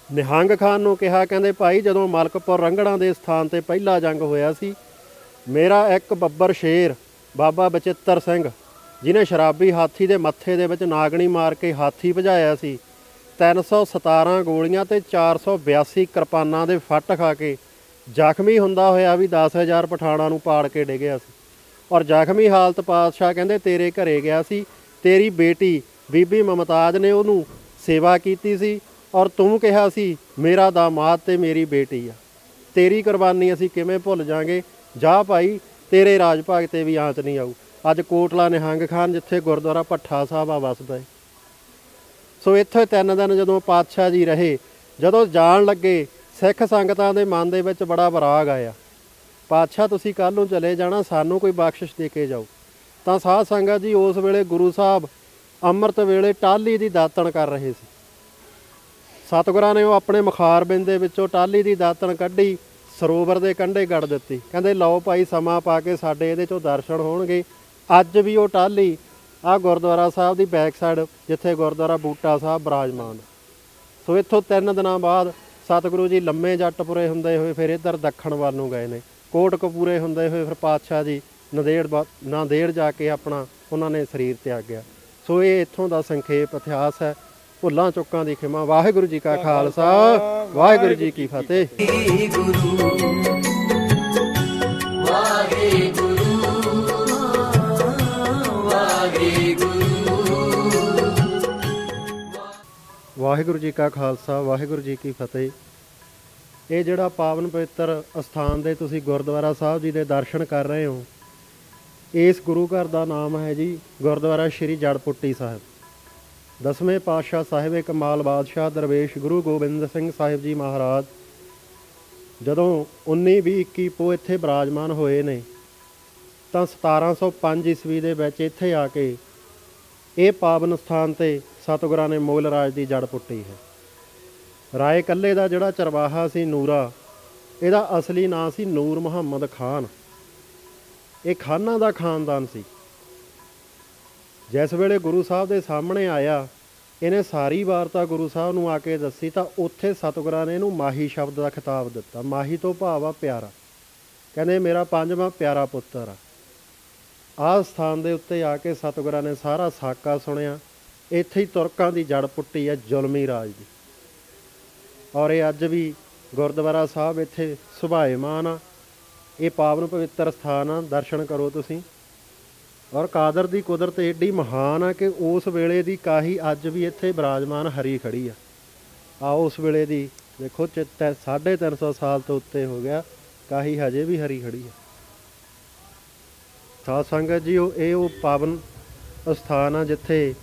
ਨਿਹੰਗ ਖਾਨ ਨੂੰ ਕਿਹਾ, ਕਹਿੰਦੇ, ਭਾਈ, ਜਦੋਂ ਮਲਕਪੁਰ ਰੰਗੜਾਂ ਦੇ ਸਥਾਨ ਤੇ ਪਹਿਲਾ ਜੰਗ ਹੋਇਆ ਸੀ, ਮੇਰਾ ਇੱਕ ਬੱਬਰ ਸ਼ੇਰ, ਬਾਬਾ ਬਚਿੱਤਰ ਸਿੰਘ ਜਿਨੇ ਸ਼ਰਾਬੀ ਹਾਥੀ ਦੇ ਮੱਥੇ ਦੇ ਵਿੱਚ ਨਾਗਣੀ ਮਾਰ ਕੇ ਹਾਥੀ ਭਜਾਇਆ ਸੀ 317 ਗੋਲੀਆਂ ਤੇ 482 ਕਿਰਪਾਨਾਂ ਦੇ ਫੱਟ ਖਾ ਕੇ ਜ਼ਖਮੀ ਹੁੰਦਾ ਹੋਇਆ ਵੀ 10000 ਪਠਾਣਾ ਨੂੰ ਪਾੜ ਕੇ ਡਿੱਗਿਆ ਸੀ। ਔਰ ਜ਼ਖਮੀ ਹਾਲਤ ਪਾਤਸ਼ਾਹ ਕਹਿੰਦੇ, ਤੇਰੇ ਘਰੇ ਗਿਆ ਸੀ, ਤੇਰੀ ਬੇਟੀ ਬੀਬੀ ਮਮਤਾਜ ਨੇ ਉਹਨੂੰ ਸੇਵਾ ਕੀਤੀ ਸੀ ਔਰ ਤੂੰ ਕਿਹਾ ਸੀ, ਮੇਰਾ ਦਾਮਾਦ ਤੇ ਮੇਰੀ ਬੇਟੀ ਆ। ਤੇਰੀ ਕੁਰਬਾਨੀ ਅਸੀਂ ਕਿਵੇਂ ਭੁੱਲ ਜਾਾਂਗੇ? ਜਾ ਭਾਈ, ਤੇਰੇ ਰਾਜ ਭਾਗ ਤੇ ਵੀ ਆਂਚ ਨਹੀਂ ਆਊ। ਅੱਜ ਕੋਟਲਾ ਨਿਹੰਗ ਖਾਨ ਜਿੱਥੇ ਗੁਰਦੁਆਰਾ ਭੱਠਾ ਸਾਹਿਬ ਆ ਵਸਦਾ ਏ। ਸੋ ਇੱਥੇ ਤਿੰਨ ਦਿਨ ਜਦੋਂ ਪਾਤਸ਼ਾਹ ਜੀ ਰਹੇ, ਜਦੋਂ ਜਾਣ ਲੱਗੇ, ਸਿੱਖ ਸੰਗਤਾਂ ਦੇ ਮਨ ਦੇ ਵਿੱਚ ਬੜਾ ਵਿਰਾਗ ਆਇਆ। ਪਾਤਸ਼ਾਹ, ਤੁਸੀਂ ਕੱਲ ਨੂੰ ਚਲੇ ਜਾਣਾ, ਸਾਨੂੰ ਕੋਈ ਬਖਸ਼ਿਸ਼ ਦੇ ਕੇ ਜਾਓ। ਤਾਂ ਸਾਧ ਸੰਗਤ ਜੀ ਉਸ ਵੇਲੇ ਗੁਰੂ ਸਾਹਿਬ ਅੰਮ੍ਰਿਤ ਵੇਲੇ ਟਾਲੀ ਦੀ ਦਾਤਣ ਕਰ ਰਹੇ ਸੀ। ਸਤਿਗੁਰਾਂ ਨੇ ਉਹ ਆਪਣੇ ਮੁਖਾਰਬਿੰਦ ਦੇ ਵਿੱਚੋਂ ਟਾਲੀ ਦੀ ਦਾਤਣ ਕੱਢੀ, ਸਰੋਵਰ ਦੇ ਕੰਢੇ ਗੜ ਦਿੱਤੀ। ਕਹਿੰਦੇ, ਲਓ ਭਾਈ, ਸਮਾਂ ਪਾ ਕੇ ਸਾਡੇ ਇਹਦੇ ਚੋਂ ਦਰਸ਼ਨ ਹੋਣਗੇ। ਅੱਜ ਵੀ ਉਹ ਟਾਹਲੀ ਆ ਗੁਰਦੁਆਰਾ ਸਾਹਿਬ ਦੀ ਬੈਕ ਸਾਈਡ ਜਿੱਥੇ ਗੁਰਦੁਆਰਾ ਬੂਟਾ ਸਾਹਿਬ ਬਿਰਾਜਮਾਨ। ਸੋ ਇੱਥੋਂ ਤਿੰਨ ਦਿਨਾਂ ਬਾਅਦ ਸਤਿਗੁਰੂ ਜੀ ਲੰਮੇ ਜੱਟਪੁਰੇ ਹੁੰਦੇ ਹੋਏ ਫਿਰ ਇੱਧਰ ਦੱਖਣ ਵੱਲ ਨੂੰ ਗਏ ਨੇ। ਕੋਟ ਕਪੂਰੇ ਹੁੰਦੇ ਹੋਏ ਫਿਰ ਪਾਤਸ਼ਾਹ ਜੀ ਨਦੇੜ ਬਾ- ਨਾਂਦੇੜ ਜਾ ਕੇ ਆਪਣਾ ਉਹਨਾਂ ਨੇ ਸਰੀਰ ਤਿਆਗਿਆ ਸੋ ਇਹ ਇੱਥੋਂ ਦਾ ਸੰਖੇਪ ਇਤਿਹਾਸ ਹੈ। ਭੁੱਲਾਂ ਚੁੱਕਾਂ ਦੀ ਖਿਮਾ। ਵਾਹਿਗੁਰੂ ਜੀ ਕਾ ਖਾਲਸਾ, ਵਾਹਿਗੁਰੂ ਜੀ ਕੀ ਫਤਿਹ। ਗੁਰੂ ਵਾਹਿਗੁਰੂ ਜੀ ਕਾ ਖਾਲਸਾ, ਵਾਹਿਗੁਰੂ ਜੀ ਕੀ ਫਤਿਹ। ਇਹ ਜਿਹੜਾ ਪਾਵਨ ਪਵਿੱਤਰ ਅਸਥਾਨ ਦੇ ਤੁਸੀਂ ਗੁਰਦੁਆਰਾ ਸਾਹਿਬ ਜੀ ਦੇ ਦਰਸ਼ਨ ਕਰ ਰਹੇ ਹੋ, ਇਸ ਗੁਰੂ ਘਰ ਦਾ ਨਾਮ ਹੈ ਜੀ ਗੁਰਦੁਆਰਾ ਸ਼੍ਰੀ ਜੜਪੁੱਟੀ ਸਾਹਿਬ। ਦਸਵੇਂ ਪਾਤਸ਼ਾਹ ਸਾਹਿਬ ਕਮਾਲ ਬਾਦਸ਼ਾਹ ਦਰਵੇਸ਼ ਗੁਰੂ ਗੋਬਿੰਦ ਸਿੰਘ ਸਾਹਿਬ ਜੀ ਮਹਾਰਾਜ, ਜਦੋਂ 19 20 21 ਪੋ ਇੱਥੇ ਬਿਰਾਜਮਾਨ ਹੋਏ ਨੇ, ਤਾਂ 1705 ਈਸਵੀ ਦੇ ਵਿੱਚ ਇੱਥੇ ਆ ਕੇ ਇਹ ਪਾਵਨ ਸਥਾਨ ਤੇ ਸਤਿਗੁਰਾਂ ਨੇ ਮੁਗਲ ਰਾਜ ਦੀ ਜੜ ਪੁੱਟੀ ਹੈ। ਰਾਏ ਕੱਲੇ ਦਾ ਜਿਹੜਾ ਚਰਵਾਹਾ ਸੀ ਨੂਰਾ, ਇਹਦਾ ਅਸਲੀ ਨਾਂ ਸੀ ਨੂਰ ਮੁਹੰਮਦ ਖਾਨ। ਇਹ ਖਾਨਾਂ ਦਾ ਖਾਨਦਾਨ ਸੀ। ਜਿਸ ਵੇਲੇ ਗੁਰੂ ਸਾਹਿਬ ਦੇ ਸਾਹਮਣੇ ਆਇਆ, ਇਹਨੇ ਸਾਰੀ ਵਾਰਤਾ ਗੁਰੂ ਸਾਹਿਬ ਨੂੰ ਆ ਕੇ ਦੱਸੀ ਤਾਂ ਉੱਥੇ ਸਤਿਗੁਰਾਂ ਨੇ ਇਹਨੂੰ ਮਾਹੀ ਸ਼ਬਦ ਦਾ ਖਿਤਾਬ ਦਿੱਤਾ। ਮਾਹੀ ਤੋਂ ਭਾਵ ਆ ਪਿਆਰਾ। ਕਹਿੰਦੇ, ਮੇਰਾ ਪੰਜਵਾਂ ਪਿਆਰਾ ਪੁੱਤਰ ਆ। ਆਹ ਸਥਾਨ ਦੇ ਉੱਤੇ ਆ ਕੇ ਸਤਿਗੁਰਾਂ ਨੇ ਸਾਰਾ ਸਾਕਾ ਸੁਣਿਆ। ਇੱਥੇ ਹੀ ਤੁਰਕਾਂ ਦੀ ਜੜ ਪੁੱਟੀ ਹੈ, ਜ਼ੁਲਮੀ ਰਾਜ ਦੀ। ਔਰ ਇਹ ਅੱਜ ਵੀ ਗੁਰਦੁਆਰਾ ਸਾਹਿਬ ਇੱਥੇ ਸੁਭਾਏਮਾਨ ਆ। ਇਹ ਪਾਵਨ ਪਵਿੱਤਰ ਸਥਾਨ ਆ, ਦਰਸ਼ਨ ਕਰੋ ਤੁਸੀਂ। ਔਰ ਕਾਦਰ ਦੀ ਕੁਦਰਤ ਏਡੀ ਮਹਾਨ ਆ ਕਿ ਉਸ ਵੇਲੇ ਦੀ ਕਾਹੀ ਅੱਜ ਵੀ ਇੱਥੇ ਬਿਰਾਜਮਾਨ ਹਰੀ ਖੜੀ ਆ। ਆ ਉਸ ਵੇਲੇ ਦੀ ਦੇਖੋ, ਚਿੱਤ 350 ਸਾਲ ਤੋਂ ਉੱਤੇ ਹੋ ਗਿਆ, ਕਾਹੀ ਹਜੇ ਵੀ ਹਰੀ ਖੜੀ ਆ। ਸਾਧ ਸੰਗਤ ਜੀ, ਉਹ ਇਹ ਉਹ ਪਾਵਨ ਸਥਾਨ ਆ ਜਿੱਥੇ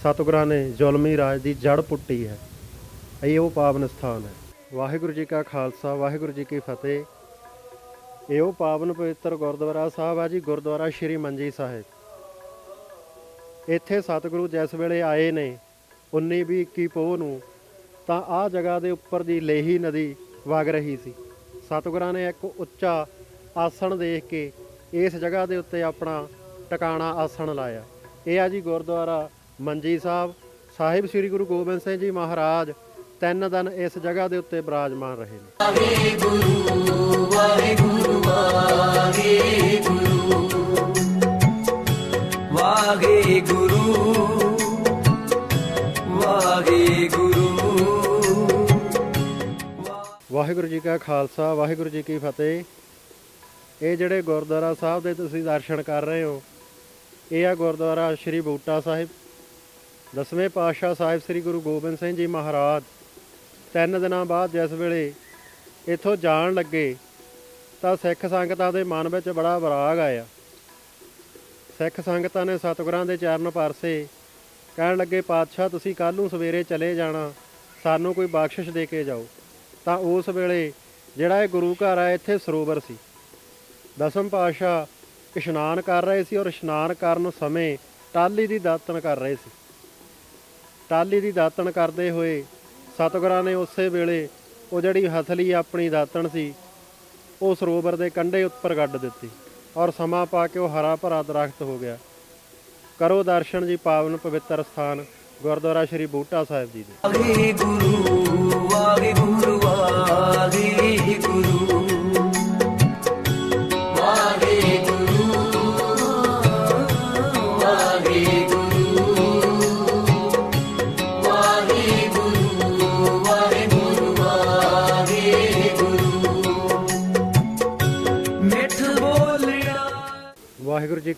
ਸਤਿਗੁਰਾਂ ਨੇ ਜ਼ੁਲਮੀ ਰਾਜ ਦੀ ਜੜ ਪੁੱਟੀ ਹੈ। ਇਹ ਉਹ ਪਾਵਨ ਸਥਾਨ ਹੈ। ਵਾਹਿਗੁਰੂ ਜੀ ਕਾ ਖਾਲਸਾ, ਵਾਹਿਗੁਰੂ ਜੀ ਕੀ ਫਤਿਹ। ਇਹ ਉਹ ਪਾਵਨ ਪਵਿੱਤਰ ਗੁਰਦੁਆਰਾ ਸਾਹਿਬ ਆ ਜੀ, ਗੁਰਦੁਆਰਾ ਸ਼੍ਰੀ ਮੰਜੀ ਸਾਹਿਬ। ਇੱਥੇ ਸਤਿਗੁਰੂ ਜਿਸ ਵੇਲੇ ਆਏ ਨੇ 19 ਵੀਹ 21 ਪੋਹ ਨੂੰ, ਤਾਂ ਆਹ ਜਗ੍ਹਾ ਦੇ ਉੱਪਰ ਦੀ ਲੇਹੀ ਨਦੀ ਵਗ ਰਹੀ ਸੀ। ਸਤਿਗੁਰਾਂ ਨੇ ਇੱਕ ਉੱਚਾ ਆਸਣ ਦੇਖ ਕੇ ਇਸ ਜਗ੍ਹਾ ਦੇ ਉੱਤੇ ਆਪਣਾ ਟਿਕਾਣਾ ਆਸਣ ਲਾਇਆ। ਇਹ ਆ ਜੀ ਗੁਰਦੁਆਰਾ ਮੰਜੀ ਸਾਹਿਬ ਸਾਹਿਬ ਸ੍ਰੀ ਗੁਰੂ ਗੋਬਿੰਦ ਸਿੰਘ ਜੀ ਮਹਾਰਾਜ, ਤਿੰਨ ਦਿਨ ਇਸ ਜਗ੍ਹਾ ਦੇ ਉੱਤੇ ਬਿਰਾਜਮਾਨ ਰਹੇ ਨੇ। ਵਾਹਿਗੁਰੂ ਵਾਹਿਗੁਰੂ ਵਾਹਿਗੁਰੂ ਵਾਹਿਗੁਰੂ ਵਾਹਿਗੁਰੂ ਜੀ ਕਾ ਖਾਲਸਾ, ਵਾਹਿਗੁਰੂ ਜੀ ਕੀ ਫਤਿਹ। ਇਹ ਜਿਹੜੇ ਗੁਰਦੁਆਰਾ ਸਾਹਿਬ ਦੇ ਤੁਸੀਂ ਦਰਸ਼ਨ ਕਰ ਰਹੇ ਹੋ, ਇਹ ਆ ਗੁਰਦੁਆਰਾ ਸ੍ਰੀ ਬੂਟਾ ਸਾਹਿਬ। ਦਸਵੇਂ ਪਾਤਸ਼ਾਹ ਸਾਹਿਬ ਸ੍ਰੀ ਗੁਰੂ ਗੋਬਿੰਦ ਸਿੰਘ ਜੀ ਮਹਾਰਾਜ ਤਿੰਨ ਦਿਨਾਂ ਬਾਅਦ ਜਿਸ ਵੇਲੇ ਇੱਥੋਂ ਜਾਣ ਲੱਗੇ ਤਾਂ ਸਿੱਖ ਸੰਗਤਾਂ ਦੇ ਮਨ ਵਿੱਚ ਬੜਾ ਵਿਰਾਗ ਆਇਆ। ਸਿੱਖ ਸੰਗਤਾਂ ਨੇ ਸਤਿਗੁਰਾਂ ਦੇ ਚਰਨ ਪਰਸੇ ਕਹਿਣ ਲੱਗੇ, ਪਾਤਸ਼ਾਹ, ਤੁਸੀਂ ਕੱਲ ਨੂੰ ਸਵੇਰੇ ਚਲੇ ਜਾਣਾ, ਸਾਨੂੰ ਕੋਈ ਬਖਸ਼ਿਸ਼ ਦੇ ਕੇ ਜਾਓ। ਤਾਂ ਉਸ ਵੇਲੇ ਜਿਹੜਾ ਇਹ ਗੁਰੂ ਘਰ ਆ, ਇੱਥੇ ਸਰੋਵਰ ਸੀ। ਦਸਮ ਪਾਤਸ਼ਾਹ ਇਸ਼ਨਾਨ ਕਰ ਰਹੇ ਸੀ ਔਰ ਇਸ਼ਨਾਨ ਕਰਨ ਸਮੇਂ ਟਾਲੀ ਦੀ ਦਾਤਣ ਕਰ ਰਹੇ ਸੀ। ਟਾਲੀ ਦੀ ਦਾਤਣ ਕਰਦੇ ਹੋਏ ਸਤਿਗੁਰਾਂ ਨੇ ਉਸੇ ਵੇਲੇ ਉਹ ਜਿਹੜੀ ਹਥਲੀ ਆਪਣੀ ਦਾਤਣ ਸੀ, ਉਹ ਸਰੋਵਰ ਦੇ ਕੰਢੇ ਉੱਪਰ ਗੱਡ ਦਿੱਤੀ ਔਰ ਸਮਾਂ ਪਾ ਕੇ ਉਹ ਹਰਾ ਭਰਾ ਦਰਖਤ ਹੋ ਗਿਆ। ਕਰੋ ਦਰਸ਼ਨ ਜੀ ਪਾਵਨ ਪਵਿੱਤਰ ਸਥਾਨ ਗੁਰਦੁਆਰਾ ਸ੍ਰੀ ਬੂਟਾ ਸਾਹਿਬ ਜੀ ਦੇ। ਵਾਹਿਗੁਰੂ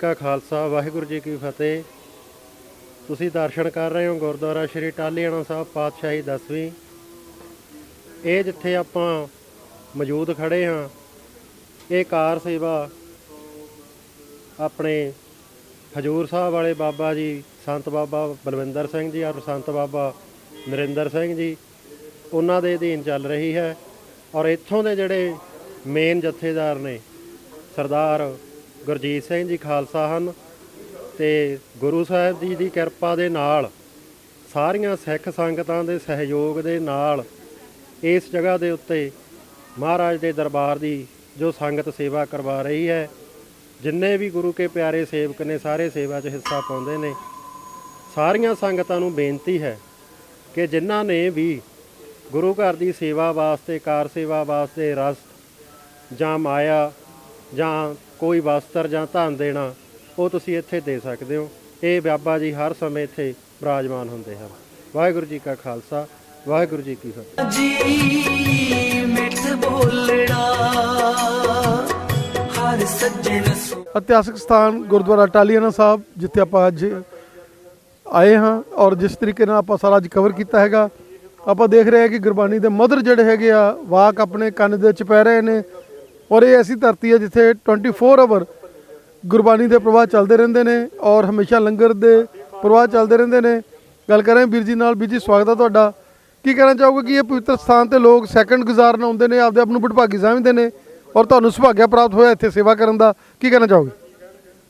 ਕਾ ਖਾਲਸਾ, ਵਾਹਿਗੁਰੂ ਜੀ ਕੀ ਫਤਿਹ। ਤੁਸੀਂ ਦਰਸ਼ਨ ਕਰ ਰਹੇ ਹੋ ਗੁਰਦੁਆਰਾ ਸ੍ਰੀ ਟਾਲੀਆਣਾ ਸਾਹਿਬ ਪਾਤਸ਼ਾਹੀ ਦਸਵੀਂ। ਇਹ ਜਿੱਥੇ ਆਪਾਂ ਮੌਜੂਦ ਖੜੇ ਹਾਂ, ਇਹ ਕਾਰ ਸੇਵਾ ਆਪਣੇ ਹਜੂਰ ਸਾਹਿਬ ਵਾਲੇ ਬਾਬਾ ਜੀ, ਸੰਤ ਬਾਬਾ ਬਲਵਿੰਦਰ ਸਿੰਘ ਜੀ ਔਰ ਸੰਤ ਬਾਬਾ ਨਰਿੰਦਰ ਸਿੰਘ ਜੀ, ਉਹਨਾਂ ਦੇ ਅਧੀਨ ਚੱਲ ਰਹੀ ਹੈ ਔਰ ਇੱਥੋਂ ਦੇ ਜਿਹੜੇ ਮੇਨ ਜਥੇਦਾਰ ਨੇ, ਸਰਦਾਰ ਗੁਰਜੀਤ ਸਿੰਘ ਜੀ ਖਾਲਸਾ ਹਨ ਤੇ ਗੁਰੂ ਸਾਹਿਬ ਜੀ ਦੀ ਕਿਰਪਾ ਦੇ ਨਾਲ ਸਾਰੀਆਂ ਸਿੱਖ ਸੰਗਤਾਂ ਦੇ ਸਹਿਯੋਗ ਦੇ ਨਾਲ ਇਸ ਜਗ੍ਹਾ ਦੇ ਉੱਤੇ ਮਹਾਰਾਜ ਦੇ ਦਰਬਾਰ ਦੀ ਜੋ ਸੰਗਤ ਸੇਵਾ ਕਰਵਾ ਰਹੀ ਹੈ, ਜਿੰਨੇ ਵੀ ਗੁਰੂ ਕੇ ਪਿਆਰੇ ਸੇਵਕ ਨੇ, ਸਾਰੇ ਸੇਵਾ 'ਚ ਹਿੱਸਾ ਪਾਉਂਦੇ ਨੇ, ਸਾਰੀਆਂ ਸੰਗਤਾਂ ਨੂੰ ਬੇਨਤੀ ਹੈ ਕਿ ਜਿਨ੍ਹਾਂ ਨੇ ਵੀ ਗੁਰੂ ਘਰ ਦੀ ਸੇਵਾ ਵਾਸਤੇ, ਕਾਰ ਸੇਵਾ ਵਾਸਤੇ ਰਸ ਜਾਂ ਮਾਇਆ ਜਾਂ ਕੋਈ ਵਸਤਰ ਜਾਂ ਧਨ ਦੇਣਾ ਉਹ ਤੁਸੀਂ ਇੱਥੇ ਦੇ ਸਕਦੇ ਹੋ। ਇਹ ਬਾਬਾ ਜੀ ਹਰ ਸਮੇਂ ਇੱਥੇ ਬਿਰਾਜਮਾਨ ਹੁੰਦੇ ਹਨ। ਵਾਹਿਗੁਰੂ ਜੀ ਕਾ ਖਾਲਸਾ ਵਾਹਿਗੁਰੂ ਜੀ ਕੀ ਫਤਿਹ। ਜੀ ਮਿੱਠ ਬੋਲਣਾ ਹਰ ਸੱਜਣ ਸੁ ਇਤਿਹਾਸਕ ਸਥਾਨ ਗੁਰਦੁਆਰਾ ਟਾਲੀਆਣਾ ਸਾਹਿਬ ਜਿੱਥੇ ਆਪਾਂ ਅੱਜ ਆਏ ਹਾਂ ਔਰ ਜਿਸ ਤਰੀਕੇ ਨਾਲ ਆਪਾਂ ਸਾਰਾ ਅੱਜ ਕਵਰ ਕੀਤਾ ਹੈਗਾ ਆਪਾਂ ਦੇਖ ਰਹੇ ਹਾਂ ਕਿ ਗੁਰਬਾਣੀ ਦੇ ਮਧੁਰ ਜਿਹੜੇ ਹੈਗੇ ਆ ਵਾਕ ਆਪਣੇ ਕੰਨ ਦੇ ਵਿੱਚ ਪੈ ਰਹੇ ਨੇ। ਔਰ ਇਹ ਐਸੀ ਧਰਤੀ ਹੈ ਜਿੱਥੇ 24 ਆਵਰ ਗੁਰਬਾਣੀ ਦੇ ਪ੍ਰਵਾਹ ਚੱਲਦੇ ਰਹਿੰਦੇ ਨੇ ਔਰ ਹਮੇਸ਼ਾ ਲੰਗਰ ਦੇ ਪ੍ਰਵਾਹ ਚੱਲਦੇ ਰਹਿੰਦੇ ਨੇ। ਗੱਲ ਕਰ ਰਹੇ ਵੀਰ ਜੀ ਨਾਲ। ਵੀਰ ਜੀ, ਸਵਾਗਤ ਹੈ ਤੁਹਾਡਾ। ਕੀ ਕਹਿਣਾ ਚਾਹੋਗੇ ਕਿ ਇਹ ਪਵਿੱਤਰ ਸਥਾਨ ਤੇ ਲੋਕ ਸੈਕੰਡ ਗੁਜ਼ਾਰਨ ਆਉਂਦੇ ਨੇ, ਆਪਦੇ ਆਪ ਨੂੰ ਬੜਭਾਗੀ ਸਮਝਦੇ ਨੇ ਔਰ ਤੁਹਾਨੂੰ ਸੁਭਾਗਿਆ ਪ੍ਰਾਪਤ ਹੋਇਆ ਇੱਥੇ ਸੇਵਾ ਕਰਨ ਦਾ? ਕੀ ਕਹਿਣਾ ਚਾਹੋਗੇ?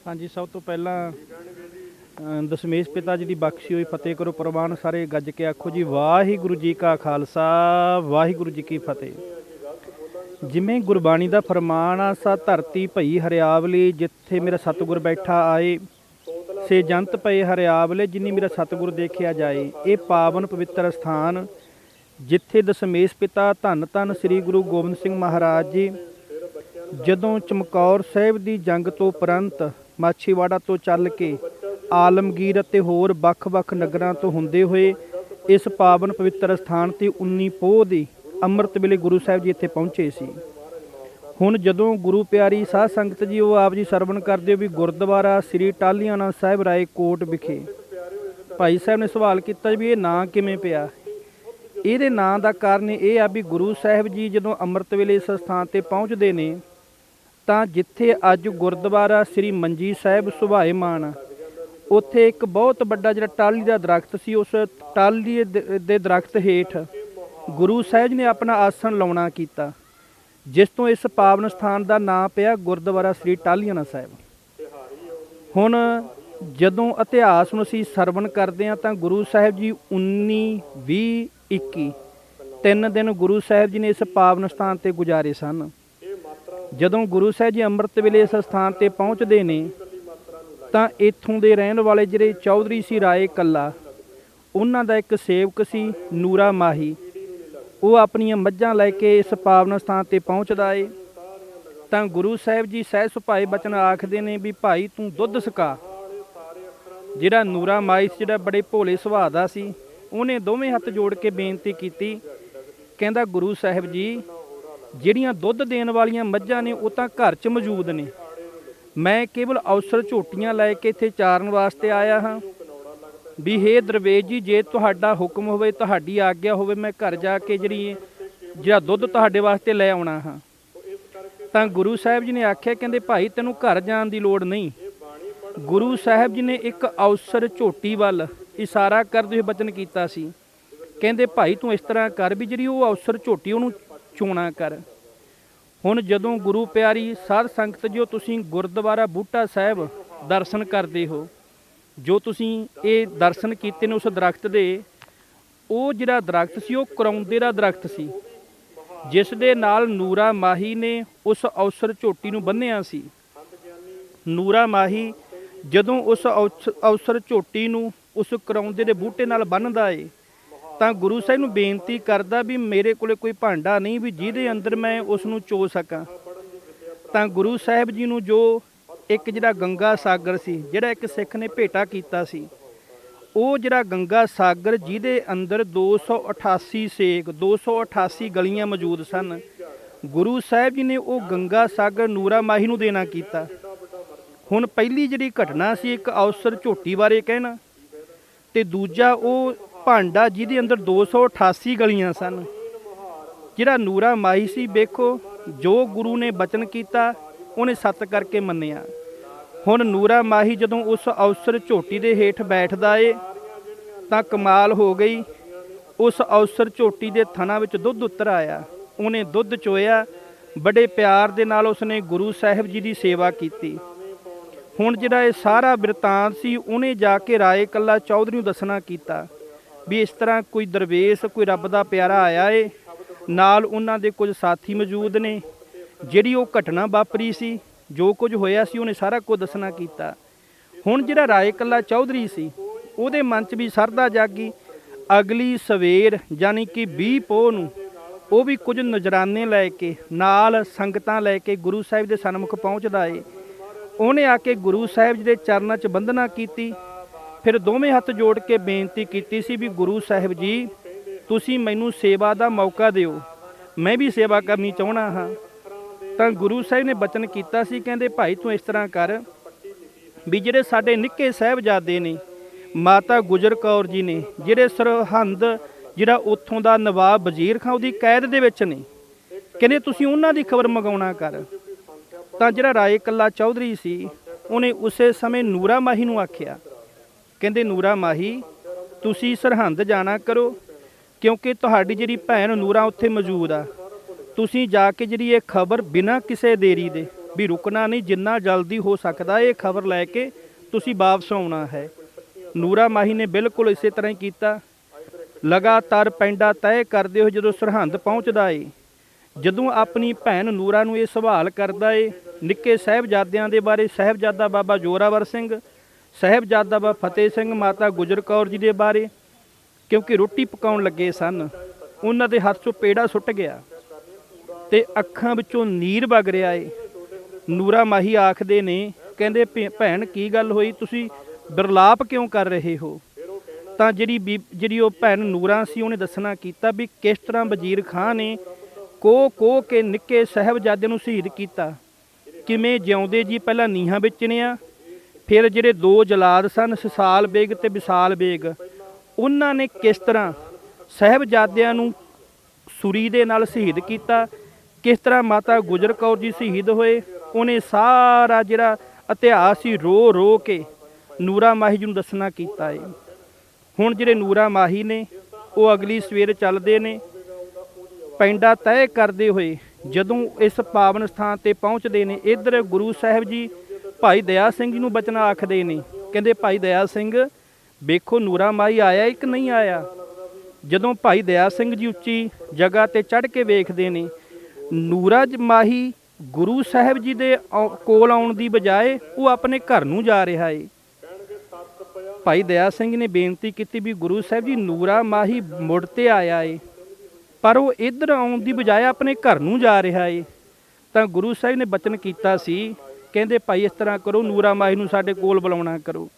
ਹਾਂਜੀ, ਸਭ ਤੋਂ ਪਹਿਲਾਂ ਦਸ਼ਮੇਸ਼ ਪਿਤਾ ਜੀ ਦੀ ਬਖਸ਼ੀ ਹੋਈ ਫਤਿਹ ਕਰੋ। ਪ੍ਰਵਾਨ ਸਾਰੇ ਗੱਜ ਕੇ ਆਖੋ ਜੀ, ਵਾਹਿਗੁਰੂ ਜੀ ਕਾ ਖਾਲਸਾ, ਵਾਹਿਗੁਰੂ ਜੀ ਕੀ ਫਤਿਹ। ਜਿਵੇਂ ਗੁਰਬਾਣੀ ਦਾ ਫਰਮਾਨ ਆ, ਸਾ ਧਰਤੀ ਭਈ ਹਰਿਆਵਲੀ, ਜਿੱਥੇ ਮੇਰਾ ਸਤਿਗੁਰ ਬੈਠਾ ਆਏ, ਸੇ ਜੰਤ ਪਏ ਹਰਿਆਵਲੇ, ਜਿਨੀ ਮੇਰਾ ਸਤਿਗੁਰ ਦੇਖਿਆ ਜਾਏ। ਇਹ ਪਾਵਨ ਪਵਿੱਤਰ ਸਥਾਨ, ਜਿੱਥੇ ਦਸ਼ਮੇਸ਼ ਪਿਤਾ ਧੰਨ ਧੰਨ ਸ੍ਰੀ ਗੁਰੂ ਗੋਬਿੰਦ ਸਿੰਘ ਮਹਾਰਾਜ ਜੀ, ਜਦੋਂ ਚਮਕੌਰ ਸਾਹਿਬ ਦੀ ਜੰਗ ਤੋਂ ਉਪਰੰਤ ਮਾਛੀਵਾੜਾ ਤੋਂ ਚੱਲ ਕੇ ਆਲਮਗੀਰ ਅਤੇ ਹੋਰ ਵੱਖ-ਵੱਖ ਨਗਰਾਂ ਤੋਂ ਹੁੰਦੇ ਹੋਏ, ਇਸ ਪਾਵਨ ਪਵਿੱਤਰ ਸਥਾਨ ਤੇ 19 ਪੋਹ ਦੀ ਅੰਮ੍ਰਿਤ ਵੇਲੇ ਗੁਰੂ ਸਾਹਿਬ ਜੀ ਇੱਥੇ ਪਹੁੰਚੇ ਸੀ। ਹੁਣ ਜਦੋਂ ਗੁਰੂ ਪਿਆਰੀ ਸਾਧ ਸੰਗਤ ਜੀ ਉਹ ਆਪ ਜੀ ਸਰਵਣ ਕਰਦੇ ਹੋ ਵੀ ਗੁਰਦੁਆਰਾ ਸ੍ਰੀ ਟਾਲੀਆਣਾ ਸਾਹਿਬ ਰਾਏ ਕੋਟ ਵਿਖੇ। ਭਾਈ ਸਾਹਿਬ ਨੇ ਸਵਾਲ ਕੀਤਾ ਵੀ ਇਹ ਨਾਂ ਕਿਵੇਂ ਪਿਆ? ਇਹਦੇ ਨਾਂ ਦਾ ਕਾਰਨ ਇਹ ਆ ਵੀ ਗੁਰੂ ਸਾਹਿਬ ਜੀ ਜਦੋਂ ਅੰਮ੍ਰਿਤ ਵੇਲੇ ਇਸ ਸਥਾਨ ਤੇ ਪਹੁੰਚਦੇ ਨੇ ਤਾਂ ਜਿੱਥੇ ਅੱਜ ਗੁਰਦੁਆਰਾ ਸ੍ਰੀ ਮੰਜੀ ਸਾਹਿਬ ਸੁਭਾਏਮਾਨ ਆ, ਉੱਥੇ ਇੱਕ ਬਹੁਤ ਵੱਡਾ ਜਿਹੜਾ ਟਾਲੀ ਦਾ ਦਰਖਤ ਸੀ ਉਸ ਟਾਲੀ ਦੇ ਦੇ ਦਰਖਤ ਹੇਠ ਗੁਰੂ ਸਾਹਿਬ ਜੀ ਨੇ ਆਪਣਾ ਆਸਣ ਲਾਉਣਾ ਕੀਤਾ, ਜਿਸ ਤੋਂ ਇਸ ਪਾਵਨ ਸਥਾਨ ਦਾ ਨਾਮ ਪਿਆ ਗੁਰਦੁਆਰਾ ਸ੍ਰੀ ਟਾਲੀਆਣਾ ਸਾਹਿਬ। ਹੁਣ ਜਦੋਂ ਇਤਿਹਾਸ ਨੂੰ ਅਸੀਂ ਸਰਵਣ ਕਰਦੇ ਹਾਂ ਤਾਂ ਗੁਰੂ ਸਾਹਿਬ ਜੀ 19 20 21 ਤਿੰਨ ਦਿਨ ਗੁਰੂ ਸਾਹਿਬ ਜੀ ਨੇ ਇਸ ਪਾਵਨ ਸਥਾਨ ਤੇ ਗੁਜ਼ਾਰੇ ਸਨ। ਜਦੋਂ ਗੁਰੂ ਸਾਹਿਬ ਜੀ ਅੰਮ੍ਰਿਤ ਵੇਲੇ ਇਸ ਸਥਾਨ ਤੇ ਪਹੁੰਚਦੇ ਨੇ, ਤਾਂ ਇੱਥੋਂ ਦੇ ਰਹਿਣ ਵਾਲੇ ਜਿਹੜੇ ਚੌਧਰੀ ਸੀ ਰਾਏ ਕੱਲਾ, ਉਹਨਾਂ ਦਾ ਇੱਕ ਸੇਵਕ ਸੀ ਨੂਰਾ ਮਾਹੀ। ਉਹ ਆਪਣੀਆਂ ਮੱਝਾਂ ਲੈ ਕੇ ਇਸ ਪਾਵਨ ਸਥਾਨ ਤੇ ਪਹੁੰਚਦਾ ਏ। ਤਾਂ ਗੁਰੂ ਸਾਹਿਬ ਜੀ ਸਹਿ ਸੁਭਾਏ ਬਚਨ ਆਖਦੇ ਨੇ ਵੀ, ਭਾਈ, ਤੂੰ ਦੁੱਧ ਸਕਾ। ਜਿਹੜਾ ਨੂਰਾ ਮਾਈਸ, ਜਿਹੜਾ ਬੜੇ ਭੋਲੇ ਸੁਭਾਅ ਦਾ ਸੀ, ਉਹਨੇ ਦੋਵੇਂ ਹੱਥ ਜੋੜ ਕੇ ਬੇਨਤੀ ਕੀਤੀ। ਕਹਿੰਦਾ, ਗੁਰੂ ਸਾਹਿਬ ਜੀ, ਜਿਹੜੀਆਂ ਦੁੱਧ ਦੇਣ ਵਾਲੀਆਂ ਮੱਝਾਂ ਨੇ, ਉਹ ਤਾਂ ਘਰ 'ਚ ਮੌਜੂਦ ਨੇ। ਮੈਂ ਕੇਵਲ ਅਵਸਰ ਝੋਟੀਆਂ ਲੈ ਕੇ ਇੱਥੇ ਚਾਰਨ ਵਾਸਤੇ ਆਇਆ ਹਾਂ। ਵੀ ਹੇ ਦਰਵੇਸ਼ ਜੀ, ਜੇ ਤੁਹਾਡਾ ਹੁਕਮ ਹੋਵੇ, ਤੁਹਾਡੀ ਆਗਿਆ ਹੋਵੇ, ਮੈਂ ਘਰ ਜਾ ਕੇ ਜਿਹੜੀ ਜਿਹੜਾ ਦੁੱਧ ਤੁਹਾਡੇ ਵਾਸਤੇ ਲੈ ਆਉਣਾ ਹਾਂ। ਤਾਂ ਗੁਰੂ ਸਾਹਿਬ ਜੀ ਨੇ ਆਖਿਆ, ਕਹਿੰਦੇ, ਭਾਈ, ਤੈਨੂੰ ਘਰ ਜਾਣ ਦੀ ਲੋੜ ਨਹੀਂ। ਗੁਰੂ ਸਾਹਿਬ ਜੀ ਨੇ ਇੱਕ ਅਵਸਰ ਝੋਟੀ ਵੱਲ ਇਸ਼ਾਰਾ ਕਰਦੇ ਹੋਏ ਬਚਨ ਕੀਤਾ ਸੀ। ਕਹਿੰਦੇ, ਭਾਈ, ਤੂੰ ਇਸ ਤਰ੍ਹਾਂ ਕਰ ਵੀ ਜਿਹੜੀ ਉਹ ਅਵਸਰ ਝੋਟੀ ਉਹਨੂੰ ਚੋਣਾ ਕਰ। ਹੁਣ ਜਦੋਂ ਗੁਰੂ ਪਿਆਰੀ ਸਾਧ ਸੰਗਤ ਜੋ ਤੁਸੀਂ ਗੁਰਦੁਆਰਾ ਬੂਟਾ ਸਾਹਿਬ ਦਰਸ਼ਨ ਕਰਦੇ ਹੋ ਜੋ ਤੁਸੀਂ ਇਹ ਦਰਸ਼ਨ ਕੀਤੇ ਨੇ ਉਸ ਦਰਖਤ ਦੇ, ਉਹ ਜਿਹੜਾ ਦਰਖਤ ਸੀ, ਉਹ ਕਰੌਂਦੇ ਦਾ ਦਰਖਤ ਸੀ। ਜਿਸ ਦੇ ਨਾਲ ਨੂਰਾ ਮਾਹੀ ਨੇ ਉਸ ਅਵਸਰ ਝੋਟੀ ਨੂੰ ਬੰਨਿਆ ਸੀ। ਨੂਰਾ ਮਾਹੀ ਜਦੋਂ ਉਸ ਅਵਸ- ਅਵਸਰ ਝੋਟੀ ਨੂੰ ਉਸ ਕਰੌਂਦੇ ਦੇ ਬੂਟੇ ਨਾਲ ਬੰਨਦਾ ਏ, ਤਾਂ ਗੁਰੂ ਸਾਹਿਬ ਨੂੰ ਬੇਨਤੀ ਕਰਦਾ ਵੀ ਮੇਰੇ ਕੋਲੇ ਕੋਈ ਭਾਂਡਾ ਨਹੀਂ, ਵੀ ਜਿਹਦੇ ਅੰਦਰ ਮੈਂ ਉਸ ਨੂੰ ਚੋ ਸਕਾਂ। ਤਾਂ ਗੁਰੂ ਸਾਹਿਬ ਜੀ ਨੂੰ ਜੋ ਇੱਕ ਜਿਹੜਾ ਗੰਗਾ ਸਾਗਰ ਸੀ, ਜਿਹੜਾ ਇੱਕ ਸਿੱਖ ਨੇ ਭੇਟਾ ਕੀਤਾ ਸੀ, ਉਹ ਜਿਹੜਾ ਗੰਗਾ ਸਾਗਰ ਜਿਹਦੇ ਅੰਦਰ 288 ਸੇਕ 288 ਗਲੀਆਂ ਮੌਜੂਦ ਸਨ, ਗੁਰੂ ਸਾਹਿਬ ਜੀ ਨੇ ਉਹ ਗੰਗਾ ਸਾਗਰ ਨੂਰਾ ਮਾਹੀ ਨੂੰ ਦੇਣਾ ਕੀਤਾ। ਹੁਣ ਪਹਿਲੀ ਜਿਹੜੀ ਘਟਨਾ ਸੀ, ਇੱਕ ਅਵਸਰ ਝੋਟੀ ਬਾਰੇ ਕਹਿਣਾ, ਤੇ ਦੂਜਾ ਉਹ ਭਾਂਡਾ ਜਿਹਦੇ ਅੰਦਰ 288 ਗਲੀਆਂ ਸਨ, ਜਿਹੜਾ ਨੂਰਾ ਮਾਹੀ ਸੀ, ਵੇਖੋ, ਜੋ ਗੁਰੂ ਨੇ ਬਚਨ ਕੀਤਾ ਉਹਨੇ ਸੱਤ ਕਰਕੇ ਮੰਨਿਆ। ਹੁਣ ਨੂਰਾ ਮਾਹੀ ਜਦੋਂ ਉਸ ਅਵਸਰ ਝੋਟੀ ਦੇ ਹੇਠ ਬੈਠਦਾ ਏ, ਤਾਂ ਕਮਾਲ ਹੋ ਗਈ। ਉਸ ਅਵਸਰ ਝੋਟੀ ਦੇ ਥਣਾ ਵਿੱਚ ਦੁੱਧ ਉਤਰ ਆਇਆ। ਉਹਨੇ ਦੁੱਧ ਚੋਇਆ। ਬੜੇ ਪਿਆਰ ਦੇ ਨਾਲ ਉਸਨੇ ਗੁਰੂ ਸਾਹਿਬ ਜੀ ਦੀ ਸੇਵਾ ਕੀਤੀ। ਹੁਣ ਜਿਹੜਾ ਇਹ ਸਾਰਾ ਬਿਰਤਾਂਤ ਸੀ, ਉਹਨੇ ਜਾ ਕੇ ਰਾਏ ਕੱਲਾ ਚੌਧਰੀ ਨੂੰ ਦੱਸਣਾ ਕੀਤਾ ਵੀ ਇਸ ਤਰ੍ਹਾਂ ਕੋਈ ਦਰਵੇਸ਼, ਕੋਈ ਰੱਬ ਦਾ ਪਿਆਰਾ ਆਇਆ ਏ। ਨਾਲ ਉਹਨਾਂ ਦੇ ਕੁਝ ਸਾਥੀ ਮੌਜੂਦ ਨੇ। ਜਿਹੜੀ ਉਹ ਘਟਨਾ ਵਾਪਰੀ ਸੀ, ਜੋ ਕੁਝ ਹੋਇਆ ਸੀ, ਉਹਨੇ ਸਾਰਾ ਕੁਝ ਦੱਸਣਾ ਕੀਤਾ। ਹੁਣ ਜਿਹੜਾ ਰਾਏ ਕੱਲਾ ਚੌਧਰੀ ਸੀ, ਉਹਦੇ ਮਨ 'ਚ ਵੀ ਸਰਦਾ ਜਾਗੀ, ਅਗਲੀ ਸਵੇਰ ਯਾਨੀ ਕਿ 20 ਪੋਹ ਨੂੰ ਉਹ ਵੀ ਕੁਝ ਨਜ਼ਰਾਨੇ ਲੈ ਕੇ, ਨਾਲ ਸੰਗਤਾਂ ਲੈ ਕੇ ਗੁਰੂ ਸਾਹਿਬ ਦੇ ਸਨਮੁਖ ਪਹੁੰਚਦਾ ਏ। ਉਹਨੇ ਆ ਕੇ ਗੁਰੂ ਸਾਹਿਬ ਜੀ ਦੇ ਚਰਨਾਂ 'ਚ ਬੰਦਨਾ ਕੀਤੀ। ਫਿਰ ਦੋਵੇਂ ਹੱਥ ਜੋੜ ਕੇ ਬੇਨਤੀ ਕੀਤੀ ਸੀ ਵੀ ਗੁਰੂ ਸਾਹਿਬ ਜੀ, ਤੁਸੀਂ ਮੈਨੂੰ ਸੇਵਾ ਦਾ ਮੌਕਾ ਦਿਓ। ਮੈਂ ਵੀ ਸੇਵਾ ਕਰਨੀ ਚਾਹਣਾ ਹਾਂ। ਤਾਂ ਗੁਰੂ ਸਾਹਿਬ ਨੇ ਬਚਨ ਕੀਤਾ ਸੀ, ਕਹਿੰਦੇ ਭਾਈ ਤੂੰ ਇਸ ਤਰ੍ਹਾਂ ਕਰ ਵੀ ਜਿਹੜੇ ਸਾਡੇ ਨਿੱਕੇ ਸਾਹਿਬਜ਼ਾਦੇ ਨੇ, ਮਾਤਾ ਗੁਜਰ ਕੌਰ ਜੀ ਨੇ, ਜਿਹੜੇ ਸਰਹੰਦ ਜਿਹੜਾ ਉੱਥੋਂ ਦਾ ਨਵਾਬ ਵਜ਼ੀਰ ਖਾਂ ਉਹਦੀ ਕੈਦ ਦੇ ਵਿੱਚ ਨੇ, ਕਹਿੰਦੇ ਤੁਸੀਂ ਉਹਨਾਂ ਦੀ ਖਬਰ ਮੰਗਾਉਣਾ ਕਰ। ਤਾਂ ਜਿਹੜਾ ਰਾਏ ਕੱਲਾ ਚੌਧਰੀ ਸੀ, ਉਹਨੇ ਉਸੇ ਸਮੇਂ ਨੂਰਾ ਮਾਹੀ ਨੂੰ ਆਖਿਆ, ਕਹਿੰਦੇ ਨੂਰਾ ਮਾਹੀ, ਤੁਸੀਂ ਸਰਹੰਦ ਜਾਣਾ ਕਰੋ, ਕਿਉਂਕਿ ਤੁਹਾਡੀ ਜਿਹੜੀ ਭੈਣ ਨੂਰਾ ਉੱਥੇ ਮੌਜੂਦ ਆ। ਤੁਸੀਂ ਜਾ ਕੇ ਜਿਹੜੀ ਇਹ ਖਬਰ ਬਿਨਾਂ ਕਿਸੇ ਦੇਰੀ ਦੇ ਵੀ ਰੁਕਣਾ ਨਹੀਂ, ਜਿੰਨਾ ਜਲਦੀ ਹੋ ਸਕਦਾ ਇਹ ਖਬਰ ਲੈ ਕੇ ਤੁਸੀਂ ਵਾਪਸ ਆਉਣਾ ਹੈ। ਨੂਰਾ ਮਾਹੀ ਨੇ ਬਿਲਕੁਲ ਇਸੇ ਤਰ੍ਹਾਂ ਹੀ ਕੀਤਾ। ਲਗਾਤਾਰ ਪੈਂਡਾ ਤੈਅ ਕਰਦੇ ਹੋਏ ਜਦੋਂ ਸਰਹੰਦ ਪਹੁੰਚਦਾ ਏ, ਜਦੋਂ ਆਪਣੀ ਭੈਣ ਨੂਰਾ ਨੂੰ ਇਹ ਸਵਾਲ ਕਰਦਾ ਏ, ਨਿੱਕੇ ਸਾਹਿਬਜ਼ਾਦਿਆਂ ਦੇ ਬਾਰੇ, ਸਾਹਿਬਜ਼ਾਦਾ ਬਾਬਾ ਜੋਰਾਵਰ ਸਿੰਘ, ਸਾਹਿਬਜ਼ਾਦਾ ਬਾਬਾ ਫਤਿਹ ਸਿੰਘ ਮਾਤਾ ਗੁਜਰ ਕੌਰ ਜੀ ਦੇ ਬਾਰੇ, ਕਿਉਂਕਿ ਰੋਟੀ ਪਕਾਉਣ ਲੱਗੇ ਸਨ, ਉਹਨਾਂ ਦੇ ਹੱਥ 'ਚੋਂ ਪੇੜਾ ਸੁੱਟ ਗਿਆ। ਤੇ ਅੱਖਾਂ ਵਿੱਚੋਂ ਨੀਰ ਵਗ ਰਿਹਾ ਏ। ਨੂਰਾ ਮਾਹੀ ਆਖਦੇ ਨੇ, ਕਹਿੰਦੇ, ਭੈ- ਭੈਣ, ਕੀ ਗੱਲ ਹੋਈ? ਤੁਸੀਂ ਬਿਰਲਾਪ ਕਿਉਂ ਕਰ ਰਹੇ ਹੋ? ਤਾਂ ਜਿਹੜੀ ਬੀ- ਜਿਹੜੀ ਉਹ ਭੈਣ ਨੂਰਾ ਸੀ, ਉਹਨੇ ਦੱਸਣਾ ਕੀਤਾ ਵੀ ਕਿਸ ਤਰ੍ਹਾਂ ਵਜ਼ੀਰ ਖਾਨ ਨੇ ਕੋ ਕੋ ਕੇ ਨਿੱਕੇ ਸਾਹਿਬਜ਼ਾਦੇ ਨੂੰ ਸ਼ਹੀਦ ਕੀਤਾ। ਕਿਵੇਂ ਜਿਉਂਦੇ ਜੀ ਪਹਿਲਾਂ ਨੀਹਾਂ ਵਿੱਚ ਚਿਣਿਆ ਫਿਰ ਜਿਹੜੇ ਦੋ ਜਲਾਦ ਸਨ, ਸਸਾਲ ਬੇਗ ਤੇ ਵਿਸਾਲ ਬੇਗ, ਉਹਨਾਂ ਨੇ ਕਿਸ ਤਰ੍ਹਾਂ ਸਾਹਿਬਜ਼ਾਦਿਆਂ ਨੂੰ ਸੂਰੀ ਦੇ ਨਾਲ ਸ਼ਹੀਦ ਕੀਤਾ ਕਿਸ ਤਰ੍ਹਾਂ ਮਾਤਾ ਗੁਜਰ ਕੌਰ ਜੀ ਸ਼ਹੀਦ ਹੋਏ, ਉਹਨੇ ਸਾਰਾ ਜਿਹੜਾ ਇਤਿਹਾਸ ਸੀ ਰੋ ਰੋ ਕੇ ਨੂਰਾ ਮਾਹੀ ਜੀ ਨੂੰ ਦੱਸਣਾ ਕੀਤਾ ਏ। ਹੁਣ ਜਿਹੜੇ ਨੂਰਾ ਮਾਹੀ ਨੇ, ਉਹ ਅਗਲੀ ਸਵੇਰ ਚੱਲਦੇ ਨੇ, ਪੈਂਡਾ ਤੈਅ ਕਰਦੇ ਹੋਏ ਜਦੋਂ ਇਸ ਪਾਵਨ ਸਥਾਨ ਤੇ ਪਹੁੰਚਦੇ ਨੇ, ਇੱਧਰ ਗੁਰੂ ਸਾਹਿਬ ਜੀ ਭਾਈ ਦਇਆ ਸਿੰਘ ਜੀ ਨੂੰ ਬਚਨ ਆਖਦੇ ਨੇ, ਕਹਿੰਦੇ ਭਾਈ ਦਇਆ ਸਿੰਘ, ਵੇਖੋ ਨੂਰਾ ਮਾਈ ਆਇਆ ਇੱਕ ਨਹੀਂ ਆਇਆ? ਜਦੋਂ ਭਾਈ ਦਇਆ ਸਿੰਘ ਜੀ ਉੱਚੀ ਜਗ੍ਹਾ ਤੇ ਚੜ੍ਹ ਕੇ ਵੇਖਦੇ ਨੇ ਨੂਰਾਜ ਮਾਹੀ ਗੁਰੂ ਸਾਹਿਬ ਜੀ ਦੇ ਕੋਲ ਆਉਣ ਦੀ ਬਜਾਏ ਉਹ ਆਪਣੇ ਘਰ ਨੂੰ ਜਾ ਰਿਹਾ ਏ। ਭਾਈ ਦਇਆ ਸਿੰਘ ਨੇ ਬੇਨਤੀ ਕੀਤੀ ਵੀ ਗੁਰੂ ਸਾਹਿਬ ਜੀ ਨੂਰਾ ਮਾਹੀ ਮੁੜ ਤੇ ਆਇਆ ਏ। ਪਰ ਉਹ ਇੱਧਰ ਆਉਣ ਦੀ ਬਜਾਏ ਆਪਣੇ ਘਰ ਨੂੰ ਜਾ ਰਿਹਾ ਏ। ਤਾਂ ਗੁਰੂ ਸਾਹਿਬ ਨੇ ਬਚਨ ਕੀਤਾ ਸੀ, ਕਹਿੰਦੇ ਭਾਈ ਇਸ ਤਰ੍ਹਾਂ ਕਰੋ, ਨੂਰਾ ਮਾਹੀ ਨੂੰ ਸਾਡੇ ਕੋਲ ਬੁਲਾਉਣਾ ਕਰੋ।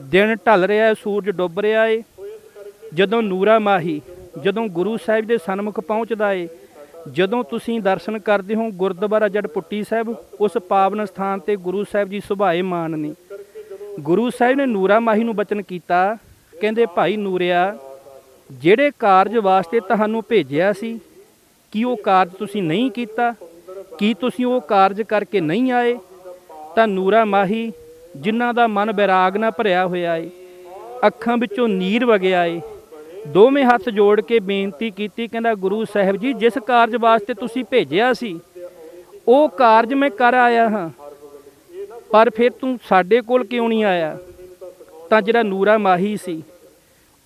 ਦਿਨ ਢਲ ਰਿਹਾ ਹੈ ਸੂਰਜ ਡੁੱਬ ਰਿਹਾ ਏ। ਜਦੋਂ ਨੂਰਾ ਮਾਹੀ, ਜਦੋਂ ਗੁਰੂ ਸਾਹਿਬ ਦੇ ਸਨਮੁਖ ਪਹੁੰਚਦਾ ਏ ਜਦੋਂ ਤੁਸੀਂ ਦਰਸ਼ਨ ਕਰਦੇ ਹੋ ਗੁਰਦੁਆਰਾ ਜੜ ਪੁੱਟੀ ਸਾਹਿਬ, ਉਸ ਪਾਵਨ ਸਥਾਨ ਤੇ ਗੁਰੂ ਸਾਹਿਬ ਜੀ ਸੁਭਾਏ ਮਾਨ ਨੇ। ਗੁਰੂ ਸਾਹਿਬ ਨੇ ਨੂਰਾ ਮਾਹੀ ਨੂੰ ਬਚਨ ਕੀਤਾ, ਕਹਿੰਦੇ, ਭਾਈ ਨੂਰਿਆ, ਜਿਹੜੇ ਕਾਰਜ ਵਾਸਤੇ ਤੁਹਾਨੂੰ ਭੇਜਿਆ ਸੀ, ਕੀ ਉਹ ਕਾਰਜ ਤੁਸੀਂ ਨਹੀਂ ਕੀਤਾ? ਕੀ ਤੁਸੀਂ ਉਹ ਕਾਰਜ ਕਰਕੇ ਨਹੀਂ ਆਏ? ਤਾਂ ਨੂਰਾ ਮਾਹੀ, ਜਿਨ੍ਹਾਂ ਦਾ ਮਨ ਬੈਰਾਗ ਨਾਲ ਭਰਿਆ ਹੋਇਆ ਏ, ਅੱਖਾਂ ਵਿੱਚੋਂ ਨੀਰ ਵਗਿਆ ਏ ਦੋਵੇਂ ਹੱਥ ਜੋੜ ਕੇ ਬੇਨਤੀ ਕੀਤੀ, ਕਹਿੰਦਾ, ਗੁਰੂ ਸਾਹਿਬ ਜੀ, ਜਿਸ ਕਾਰਜ ਵਾਸਤੇ ਤੁਸੀਂ ਭੇਜਿਆ ਸੀ, ਉਹ ਕਾਰਜ ਮੈਂ ਕਰ ਆਇਆ ਹਾਂ, ਪਰ ਫਿਰ ਤੂੰ ਸਾਡੇ ਕੋਲ ਕਿਉਂ ਨਹੀਂ ਆਇਆ? ਤਾਂ ਜਿਹੜਾ ਨੂਰਾ ਮਾਹੀ ਸੀ,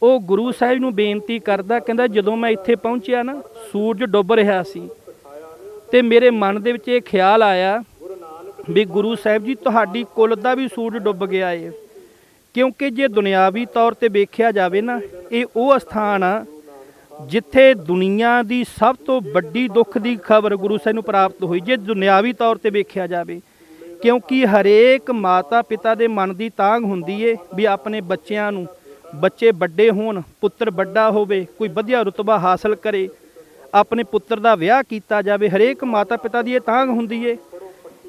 ਉਹ ਗੁਰੂ ਸਾਹਿਬ ਨੂੰ ਬੇਨਤੀ ਕਰਦਾ, ਕਹਿੰਦਾ, ਜਦੋਂ ਮੈਂ ਇੱਥੇ ਪਹੁੰਚਿਆ ਨਾ, ਸੂਰਜ ਡੁੱਬ ਰਿਹਾ ਸੀ, ਤੇ ਮੇਰੇ ਮਨ ਦੇ ਵਿੱਚ ਇਹ ਖਿਆਲ ਆਇਆ ਵੀ ਗੁਰੂ ਸਾਹਿਬ ਜੀ, ਤੁਹਾਡੀ ਕੁੱਲ ਦਾ ਵੀ ਸੂਰਜ ਡੁੱਬ ਗਿਆ ਏ। ਕਿਉਂਕਿ ਜੇ ਦੁਨਿਆਵੀ ਤੌਰ ਤੇ ਵੇਖਿਆ ਜਾਵੇ ਨਾ, ਇਹ ਉਹ ਸਥਾਨ ਆ ਜਿੱਥੇ ਦੁਨੀਆ ਦੀ ਸਭ ਤੋਂ ਵੱਡੀ ਦੁੱਖ ਦੀ ਖਬਰ ਗੁਰੂ ਸਾਹਿਬ ਨੂੰ ਪ੍ਰਾਪਤ ਹੋਈ, ਜੇ ਦੁਨਿਆਵੀ ਤੌਰ ਤੇ ਵੇਖਿਆ ਜਾਵੇ। ਕਿਉਂਕਿ ਹਰੇਕ ਮਾਤਾ ਪਿਤਾ ਦੇ ਮਨ ਦੀ ਤਾਂਗ ਹੁੰਦੀ ਏ ਵੀ ਆਪਣੇ ਬੱਚਿਆਂ ਨੂੰ, ਬੱਚੇ ਵੱਡੇ ਹੋਣ, ਪੁੱਤਰ ਵੱਡਾ ਹੋਵੇ, ਕੋਈ ਵਧੀਆ ਰੁਤਬਾ ਹਾਸਲ ਕਰੇ, ਆਪਣੇ ਪੁੱਤਰ ਦਾ ਵਿਆਹ ਕੀਤਾ ਜਾਵੇ, ਹਰੇਕ ਮਾਤਾ ਪਿਤਾ ਦੀ ਇਹ ਤਾਂਗ ਹੁੰਦੀ ਏ।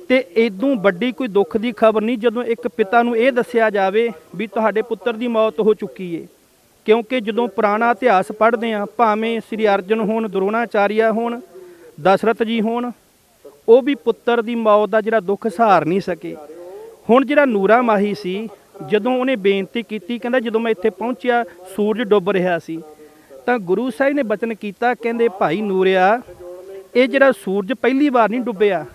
ਤੇ ਇਦੋਂ ਵੱਡੀ ਕੋਈ ਦੁੱਖ ਦੀ ਖਬਰ ਨਹੀਂ, ਜਦੋਂ ਇੱਕ ਪਿਤਾ ਨੂੰ ਇਹ ਦੱਸਿਆ ਜਾਵੇ ਵੀ ਤੁਹਾਡੇ ਪੁੱਤਰ ਦੀ ਮੌਤ ਹੋ ਚੁੱਕੀ ਏ। ਕਿਉਂਕਿ ਜਦੋਂ ਪੁਰਾਣਾ ਇਤਿਹਾਸ ਪੜ੍ਹਦੇ ਆ ਭਾਵੇਂ ਸ੍ਰੀ ਅਰਜਨ ਹੋਣ, ਦਰੋਣਾਚਾਰੀਆ ਹੋਣ, ਦਸ਼ਰਥ ਜੀ ਹੋਣ, ਉਹ ਵੀ ਪੁੱਤਰ ਦੀ ਮੌਤ ਦਾ ਜਿਹੜਾ ਦੁੱਖ ਸਹਾਰ ਨਹੀਂ ਸਕੇ। ਹੁਣ ਜਿਹੜਾ ਨੂਰਾ ਮਾਹੀ ਸੀ, ਜਦੋਂ ਉਹਨੇ ਬੇਨਤੀ ਕੀਤੀ, ਕਹਿੰਦਾ ਜਦੋਂ ਮੈਂ ਇੱਥੇ ਪਹੁੰਚਿਆ, ਸੂਰਜ ਡੁੱਬ ਰਿਹਾ ਸੀ। ਤਾਂ ਗੁਰੂ ਸਾਹਿਬ ਨੇ ਬਚਨ ਕੀਤਾ, ਕਹਿੰਦੇ, ਭਾਈ ਨੂਰਿਆ, ਇਹ ਜਿਹੜਾ ਸੂਰਜ ਪਹਿਲੀ ਵਾਰ ਨਹੀਂ ਡੁੱਬਿਆ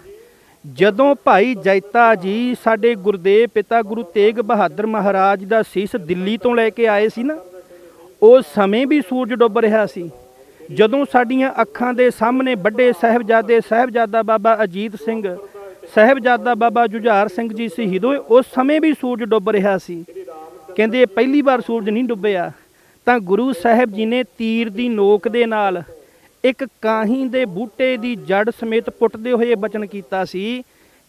ਜਦੋਂ ਭਾਈ ਜੈਤਾ ਜੀ ਸਾਡੇ ਗੁਰਦੇਵ ਪਿਤਾ ਗੁਰੂ ਤੇਗ ਬਹਾਦਰ ਮਹਾਰਾਜ ਦਾ ਸੀਸ ਦਿੱਲੀ ਤੋਂ ਲੈ ਕੇ ਆਏ ਸੀ ਨਾ ਉਸ ਸਮੇਂ ਵੀ ਸੂਰਜ ਡੁੱਬ ਰਿਹਾ ਸੀ। ਜਦੋਂ ਸਾਡੀਆਂ ਅੱਖਾਂ ਦੇ ਸਾਹਮਣੇ ਵੱਡੇ ਸਾਹਿਬਜ਼ਾਦੇ ਸਾਹਿਬਜ਼ਾਦਾ ਬਾਬਾ ਅਜੀਤ ਸਿੰਘ, ਸਾਹਿਬਜ਼ਾਦਾ ਬਾਬਾ ਜੁਝਾਰ ਸਿੰਘ ਜੀ ਸ਼ਹੀਦ ਹੋਏ, ਉਸ ਸਮੇਂ ਵੀ ਸੂਰਜ ਡੁੱਬ ਰਿਹਾ ਸੀ। ਕਹਿੰਦੇ ਪਹਿਲੀ ਵਾਰ ਸੂਰਜ ਨਹੀਂ ਡੁੱਬਿਆ, ਤਾਂ ਗੁਰੂ ਸਾਹਿਬ ਜੀ ਨੇ ਤੀਰ ਦੀ ਨੋਕ ਦੇ ਨਾਲ ਇੱਕ ਕਾਹੀ ਦੇ ਬੂਟੇ ਦੀ ਜੜ ਸਮੇਤ ਪੁੱਟਦੇ ਹੋਏ ਬਚਨ ਕੀਤਾ ਸੀ।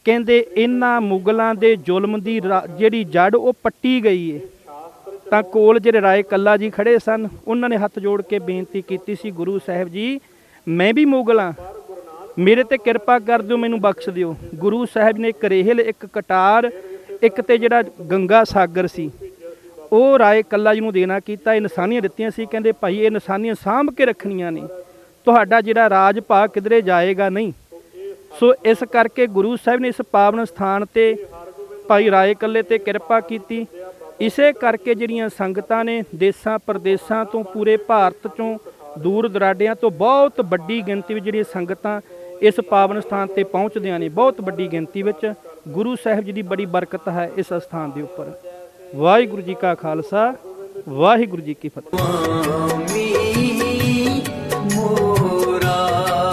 ਕਹਿੰਦੇ ਇਹਨਾਂ ਮੁਗਲਾਂ ਦੇ ਜ਼ੁਲਮ ਦੀ ਰਾ- ਜਿਹੜੀ ਜੜ ਉਹ ਪੱਟੀ ਗਈ ਏ। ਤਾਂ ਕੋਲ ਜਿਹੜੇ ਰਾਏ ਕੱਲਾ ਜੀ ਖੜੇ ਸਨ, ਉਹਨਾਂ ਨੇ ਹੱਥ ਜੋੜ ਕੇ ਬੇਨਤੀ ਕੀਤੀ ਸੀ, ਗੁਰੂ ਸਾਹਿਬ ਜੀ, ਮੈਂ ਵੀ ਮੁਗਲ ਹਾਂ ਮੇਰੇ ਤੇ ਕਿਰਪਾ ਕਰ ਦਿਓ, ਮੈਨੂੰ ਬਖਸ਼ ਦਿਓ। ਗੁਰੂ ਸਾਹਿਬ ਨੇ ਕਰੇਹਲ ਇੱਕ ਕਟਾਰ, ਇੱਕ ਤੇ ਜਿਹੜਾ ਗੰਗਾ ਸਾਗਰ ਸੀ। ਉਹ ਰਾਏ ਕੱਲਾ ਜੀ ਨੂੰ ਦੇਣਾ ਕੀਤਾ ਇਹ ਨਿਸ਼ਾਨੀਆਂ ਦਿੱਤੀਆਂ ਸੀ। ਕਹਿੰਦੇ, ਭਾਈ, ਇਹ ਨਿਸ਼ਾਨੀਆਂ ਸਾਂਭ ਕੇ ਰੱਖਣੀਆਂ ਨੇ। ਤੁਹਾਡਾ ਜਿਹੜਾ ਰਾਜ ਭਾ ਕਿਧਰੇ ਜਾਏਗਾ ਨਹੀਂ? ਸੋ ਇਸ ਕਰਕੇ ਗੁਰੂ ਸਾਹਿਬ ਨੇ ਇਸ ਪਾਵਨ ਸਥਾਨ ਤੇ ਭਾਈ ਰਾਏ ਕੱਲੇ ਤੇ ਕਿਰਪਾ ਕੀਤੀ। ਇਸੇ ਕਰਕੇ ਜਿਹੜੀਆਂ ਸੰਗਤਾਂ ਨੇ ਦੇਸਾਂ ਪ੍ਰਦੇਸਾਂ ਤੋਂ ਪੂਰੇ ਭਾਰਤ ਚੋਂ ਦੂਰ ਦਰਾਡਿਆਂ ਤੋਂ ਬਹੁਤ ਵੱਡੀ ਗਿਣਤੀ ਵਿੱਚ ਜਿਹੜੀਆਂ ਸੰਗਤਾਂ ਇਸ ਪਾਵਨ ਸਥਾਨ ਤੇ ਪਹੁੰਚਦੀਆਂ ਨੇ, ਬਹੁਤ ਵੱਡੀ ਗਿਣਤੀ ਵਿੱਚ ਗੁਰੂ ਸਾਹਿਬ ਜੀ ਦੀ ਬੜੀ ਬਰਕਤ ਹੈ ਇਸ ਸਥਾਨ ਦੇ ਉੱਪਰ। ਵਾਹਿਗੁਰੂ ਜੀ ਕਾ ਖਾਲਸਾ, ਵਾਹਿਗੁਰੂ ਜੀ ਕੀ ਫਤਿਹ। Allah